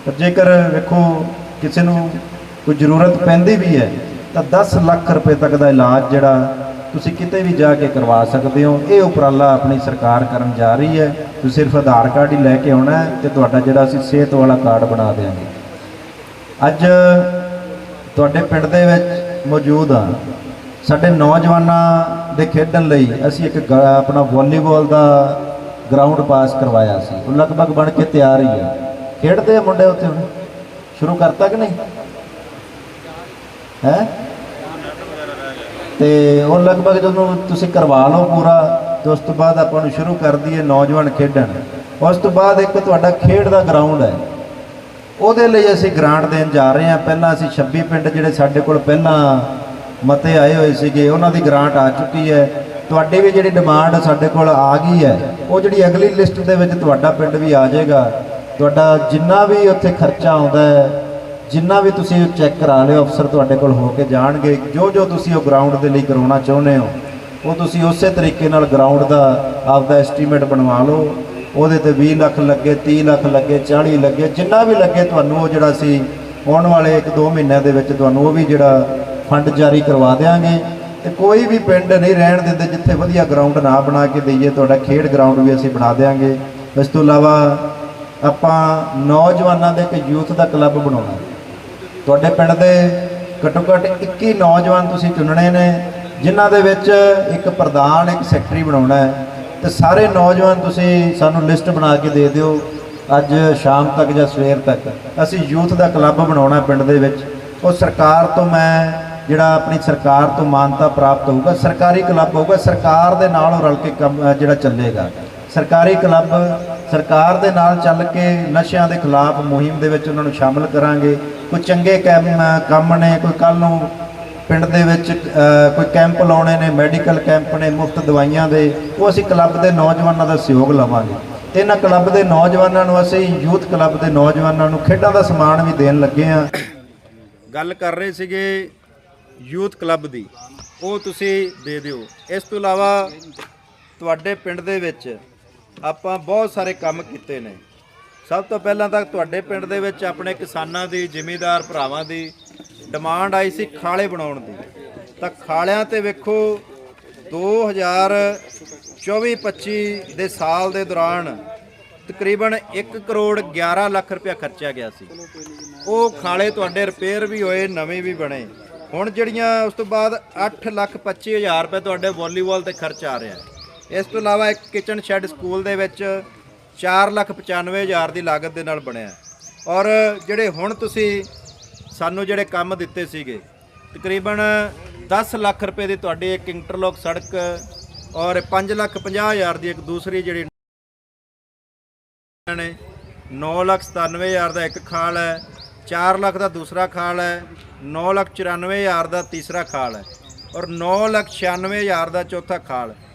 ਪਰ ਜੇਕਰ ਵੇਖੋ, ਕਿਸੇ ਨੂੰ ਕੋਈ ਜ਼ਰੂਰਤ ਪੈਂਦੀ ਵੀ ਹੈ, ਤਾਂ 10 ਲੱਖ ਰੁਪਏ ਤੱਕ ਦਾ ਇਲਾਜ ਜਿਹੜਾ ਤੁਸੀਂ ਕਿਤੇ ਵੀ ਜਾ ਕੇ ਕਰਵਾ ਸਕਦੇ ਹੋ। ਇਹ ਉਪਰਾਲਾ ਆਪਣੀ ਸਰਕਾਰ ਕਰਨ ਜਾ ਰਹੀ ਹੈ। ਤੁਸੀਂ ਸਿਰਫ ਆਧਾਰ ਕਾਰਡ ਹੀ ਲੈ ਕੇ ਆਉਣਾ ਹੈ ਤੇ ਤੁਹਾਡਾ ਜਿਹੜਾ ਅਸੀਂ ਸਿਹਤ ਵਾਲਾ ਕਾਰਡ ਬਣਾ ਦੇਵਾਂਗੇ ਅੱਜ ਤੁਹਾਡੇ ਪਿੰਡ ਦੇ ਵਿੱਚ ਮੌਜੂਦ ਆ ਸਾਡੇ ਨੌਜਵਾਨਾਂ ਦੇ ਖੇਡਣ ਲਈ ਅਸੀਂ ਇੱਕ ਗ- ਆਪਣਾ ਵਾਲੀਬਾਲ ਦਾ ਗਰਾਊਂਡ ਪਾਸ ਕਰਵਾਇਆ ਸੀ। ਉਹ ਲਗਭਗ ਬਣ ਕੇ ਤਿਆਰ ਹੀ ਹੈ ਖੇਡਦੇ ਆ ਮੁੰਡੇ ਉੱਥੇ ਹੁਣ? ਸ਼ੁਰੂ ਕਰਤਾ ਕਿ ਨਹੀਂ? ਹੈ? ਤੇ ਉਹ ਲਗਭਗ ਜਦੋਂ ਤੁਸੀਂ ਕਰਵਾ ਲਓ ਪੂਰਾ, ਤੇ ਉਸ ਤੋਂ ਬਾਅਦ ਆਪਾਂ ਨੂੰ ਸ਼ੁਰੂ ਕਰ ਦਈਏ ਨੌਜਵਾਨ ਖੇਡਣ। ਉਸ ਤੋਂ ਬਾਅਦ ਇੱਕ ਤੁਹਾਡਾ ਖੇਡ ਦਾ ਗਰਾਊਂਡ ਹੈ। ਉਹਦੇ ਲਈ ਅਸੀਂ ਗ੍ਰਾਂਟ ਦੇਣ ਜਾ ਰਹੇ ਹਾਂ। ਪਹਿਲਾਂ ਅਸੀਂ 26 ਪਿੰਡ ਜਿਹੜੇ ਸਾਡੇ ਕੋਲ ਪਹਿਲਾਂ ਮਤੇ ਆਏ ਹੋਏ ਸੀਗੇ, ਉਹਨਾਂ ਦੀ ਗ੍ਰਾਂਟ ਆ ਚੁੱਕੀ ਹੈ। ਤੁਹਾਡੀ ਵੀ ਜਿਹੜੀ ਡਿਮਾਂਡ ਸਾਡੇ ਕੋਲ ਆ ਗਈ ਹੈ, ਉਹ ਜਿਹੜੀ ਅਗਲੀ ਲਿਸਟ ਦੇ ਵਿੱਚ ਤੁਹਾਡਾ ਪਿੰਡ ਵੀ ਆ ਜਾਏਗਾ। ਤੁਹਾਡਾ ਜਿੰਨਾ ਵੀ ਉੱਥੇ ਖਰਚਾ ਆਉਂਦਾ ਹੈ, ਜਿੰਨਾ ਵੀ ਤੁਸੀਂ ਚੈੱਕ ਕਰਾ ਲਿਓ ਅਫਸਰ ਤੁਹਾਡੇ ਕੋਲ ਹੋ ਕੇ ਜਾਣਗੇ। ਜੋ ਜੋ ਤੁਸੀਂ ਉਹ ਗਰਾਊਂਡ ਦੇ ਲਈ ਕਰਾਉਣਾ ਚਾਹੁੰਦੇ ਹੋ, ਉਹ ਤੁਸੀਂ ਉਸੇ ਤਰੀਕੇ ਨਾਲ ਗਰਾਊਂਡ ਦਾ ਆਪਦਾ ਐਸਟੀਮੇਟ ਬਣਵਾ ਲਓ। ਉਹਦੇ ਤੇ 20 ਲੱਖ ਲੱਗੇ 30 ਲੱਖ ਲੱਗੇ 40 ਲੱਗੇ, ਜਿੰਨਾ ਵੀ ਲੱਗੇ, ਤੁਹਾਨੂੰ ਉਹ ਜਿਹੜਾ ਸੀ, ਆਉਣ ਵਾਲੇ 1-2 ਮਹੀਨਿਆਂ ਦੇ ਵਿੱਚ ਤੁਹਾਨੂੰ ਉਹ ਵੀ ਜਿਹੜਾ ਫੰਡ ਜਾਰੀ ਕਰਵਾ ਦੇਵਾਂਗੇ ਤੇ ਕੋਈ ਵੀ ਪਿੰਡ ਨਹੀਂ ਰਹਿਣ ਦਿੰਦੇ ਜਿੱਥੇ ਵਧੀਆ ਗਰਾਊਂਡ ਨਾ ਬਣਾ ਕੇ ਦਈਏ, ਤੁਹਾਡਾ ਖੇਡ ਗਰਾਊਂਡ ਵੀ ਅਸੀਂ ਬਣਾ ਦੇਵਾਂਗੇ ਇਸ ਤੋਂ ਇਲਾਵਾ ਆਪਾਂ ਨੌਜਵਾਨਾਂ ਦੇ ਇੱਕ ਯੂਥ ਦਾ ਕਲੱਬ ਬਣਾਉਣਾ। ਤੁਹਾਡੇ ਪਿੰਡ ਦੇ ਘੱਟੋ ਘੱਟ 21 ਨੌਜਵਾਨ ਤੁਸੀਂ ਚੁਣਨੇ ਨੇ, ਜਿਨ੍ਹਾਂ ਦੇ ਵਿੱਚ ਇੱਕ ਪ੍ਰਧਾਨ, ਇੱਕ ਸੈਕਟਰੀ ਬਣਾਉਣਾ ਹੈ। ਤੇ ਸਾਰੇ ਨੌਜਵਾਨ ਤੁਸੀਂ ਸਾਨੂੰ ਲਿਸਟ ਬਣਾ ਕੇ ਦੇ ਦਿਓ ਅੱਜ ਸ਼ਾਮ ਤੱਕ ਜਾਂ ਸਵੇਰ ਤੱਕ। ਅਸੀਂ ਯੂਥ ਦਾ ਕਲੱਬ ਬਣਾਉਣਾ ਪਿੰਡ ਦੇ ਵਿੱਚ। ਉਹ ਸਰਕਾਰ ਤੋਂ ਮੈਂ ਜਿਹੜਾ ਆਪਣੀ ਸਰਕਾਰ ਤੋਂ ਮਾਨਤਾ ਪ੍ਰਾਪਤ ਹੋਊਗਾ, ਸਰਕਾਰੀ ਕਲੱਬ ਹੋਊਗਾ, ਸਰਕਾਰ ਦੇ ਨਾਲ ਰਲ ਕੇ ਕੰਮ ਜਿਹੜਾ ਚੱਲੇਗਾ। ਸਰਕਾਰੀ ਕਲੱਬ ਸਰਕਾਰ ਦੇ ਨਾਲ ਚੱਲ ਕੇ ਨਸ਼ਿਆਂ ਦੇ ਖਿਲਾਫ ਮੁਹਿੰਮ ਦੇ ਵਿੱਚ ਉਹਨਾਂ ਨੂੰ ਸ਼ਾਮਲ ਕਰਾਂਗੇ। ਕੋਈ ਚੰਗੇ ਕੰਮ ਕੰਮ ਨੇ, ਕੋਈ ਕੱਲ ਨੂੰ ਪਿੰਡ ਦੇ ਵਿੱਚ ਕੋਈ ਕੈਂਪ ਲਾਉਣੇ ਨੇ, ਮੈਡੀਕਲ ਕੈਂਪ ਨੇ, ਮੁਫਤ ਦਵਾਈਆਂ ਦੇ, ਉਹ ਅਸੀਂ ਕਲੱਬ ਦੇ ਨੌਜਵਾਨਾਂ ਦਾ ਸਹਿਯੋਗ ਲਵਾਂਗੇ। ਇਹਨਾਂ ਕਲੱਬ ਦੇ ਨੌਜਵਾਨਾਂ ਨੂੰ, ਅਸੀਂ ਯੂਥ ਕਲੱਬ ਦੇ ਨੌਜਵਾਨਾਂ ਨੂੰ ਖੇਡਾਂ ਦਾ ਸਮਾਨ ਵੀ ਦੇਣ ਲੱਗੇ ਆ ਗੱਲ ਕਰ ਰਹੇ ਸੀਗੇ ਯੂਥ ਕਲੱਬ ਦੀ, ਉਹ ਤੁਸੀਂ ਦੇ ਦਿਓ। ਇਸ ਤੋਂ ਇਲਾਵਾ ਤੁਹਾਡੇ ਪਿੰਡ ਦੇ ਵਿੱਚ ਆਪਾਂ ਬਹੁਤ ਸਾਰੇ ਕੰਮ ਕੀਤੇ ਨੇ। ਸਭ ਤੋਂ ਪਹਿਲਾਂ ਤਾਂ ਤੁਹਾਡੇ ਪਿੰਡ ਦੇ ਵਿੱਚ ਆਪਣੇ ਕਿਸਾਨਾਂ ਦੀ, ਜ਼ਿਮੀਂਦਾਰ ਭਰਾਵਾਂ ਦੀ ਡਿਮਾਂਡ ਆਈ ਸੀ ਖਾਲੇ ਬਣਾਉਣ ਦੀ। ਤਾਂ ਖਾਲਿਆਂ ਤੇ ਵੇਖੋ 2024-25 ਦੇ ਸਾਲ ਦੇ ਦੌਰਾਨ ਤਕਰੀਬਨ 1 ਕਰੋੜ 11 ਲੱਖ ਰੁਪਇਆ ਖਰਚਿਆ ਗਿਆ ਸੀ। ਉਹ ਖਾਲੇ ਤੁਹਾਡੇ ਰਿਪੇਅਰ ਵੀ ਹੋਏ, ਨਵੇਂ ਵੀ ਬਣੇ। ਹੁਣ ਜਿਹੜੀਆਂ ਉਸ ਤੋਂ ਬਾਅਦ 8 ਲੱਖ 25 ਹਜ਼ਾਰ ਰੁਪਏ ਤੁਹਾਡੇ ਵਾਲੀਬਾਲ ਤੇ ਖਰਚ ਆ ਰਿਹਾ ਇਸ ਤੋਂ ਇਲਾਵਾ ਇੱਕ ਕਿਚਨ ਸ਼ੈੱਡ ਸਕੂਲ ਦੇ ਵਿੱਚ 4 ਲੱਖ 95 ਹਜ਼ਾਰ ਦੀ ਲਾਗਤ ਦੇ ਨਾਲ ਬਣਿਆ। ਔਰ ਜਿਹੜੇ ਹੁਣ ਤੁਸੀਂ ਸਾਨੂੰ ਜਿਹੜੇ ਕੰਮ ਦਿੱਤੇ ਸੀਗੇ, ਤਕਰੀਬਨ 10 ਲੱਖ ਰੁਪਏ ਦੀ ਤੁਹਾਡੀ ਇੱਕ ਇੰਟਰਲੋਕ ਸੜਕ ਔਰ 5 ਲੱਖ 50 ਹਜ਼ਾਰ ਦੀ ਇੱਕ ਦੂਸਰੀ ਜਿਹੜੀ ਇਹਨਾਂ ਨੇ 9 ਲੱਖ 97 ਹਜ਼ਾਰ ਦਾ ਇੱਕ ਖਾਲ ਹੈ। 4 ਲੱਖ ਦਾ ਦੂਸਰਾ ਖਾਲ ਹੈ 9 ਲੱਖ 94 ਹਜ਼ਾਰ ਦਾ ਤੀਸਰਾ ਖਾਲ ਹੈ ਔਰ 9 ਲੱਖ 96 ਹਜ਼ਾਰ ਦਾ ਚੌਥਾ ਖਾਲ ਹੈ।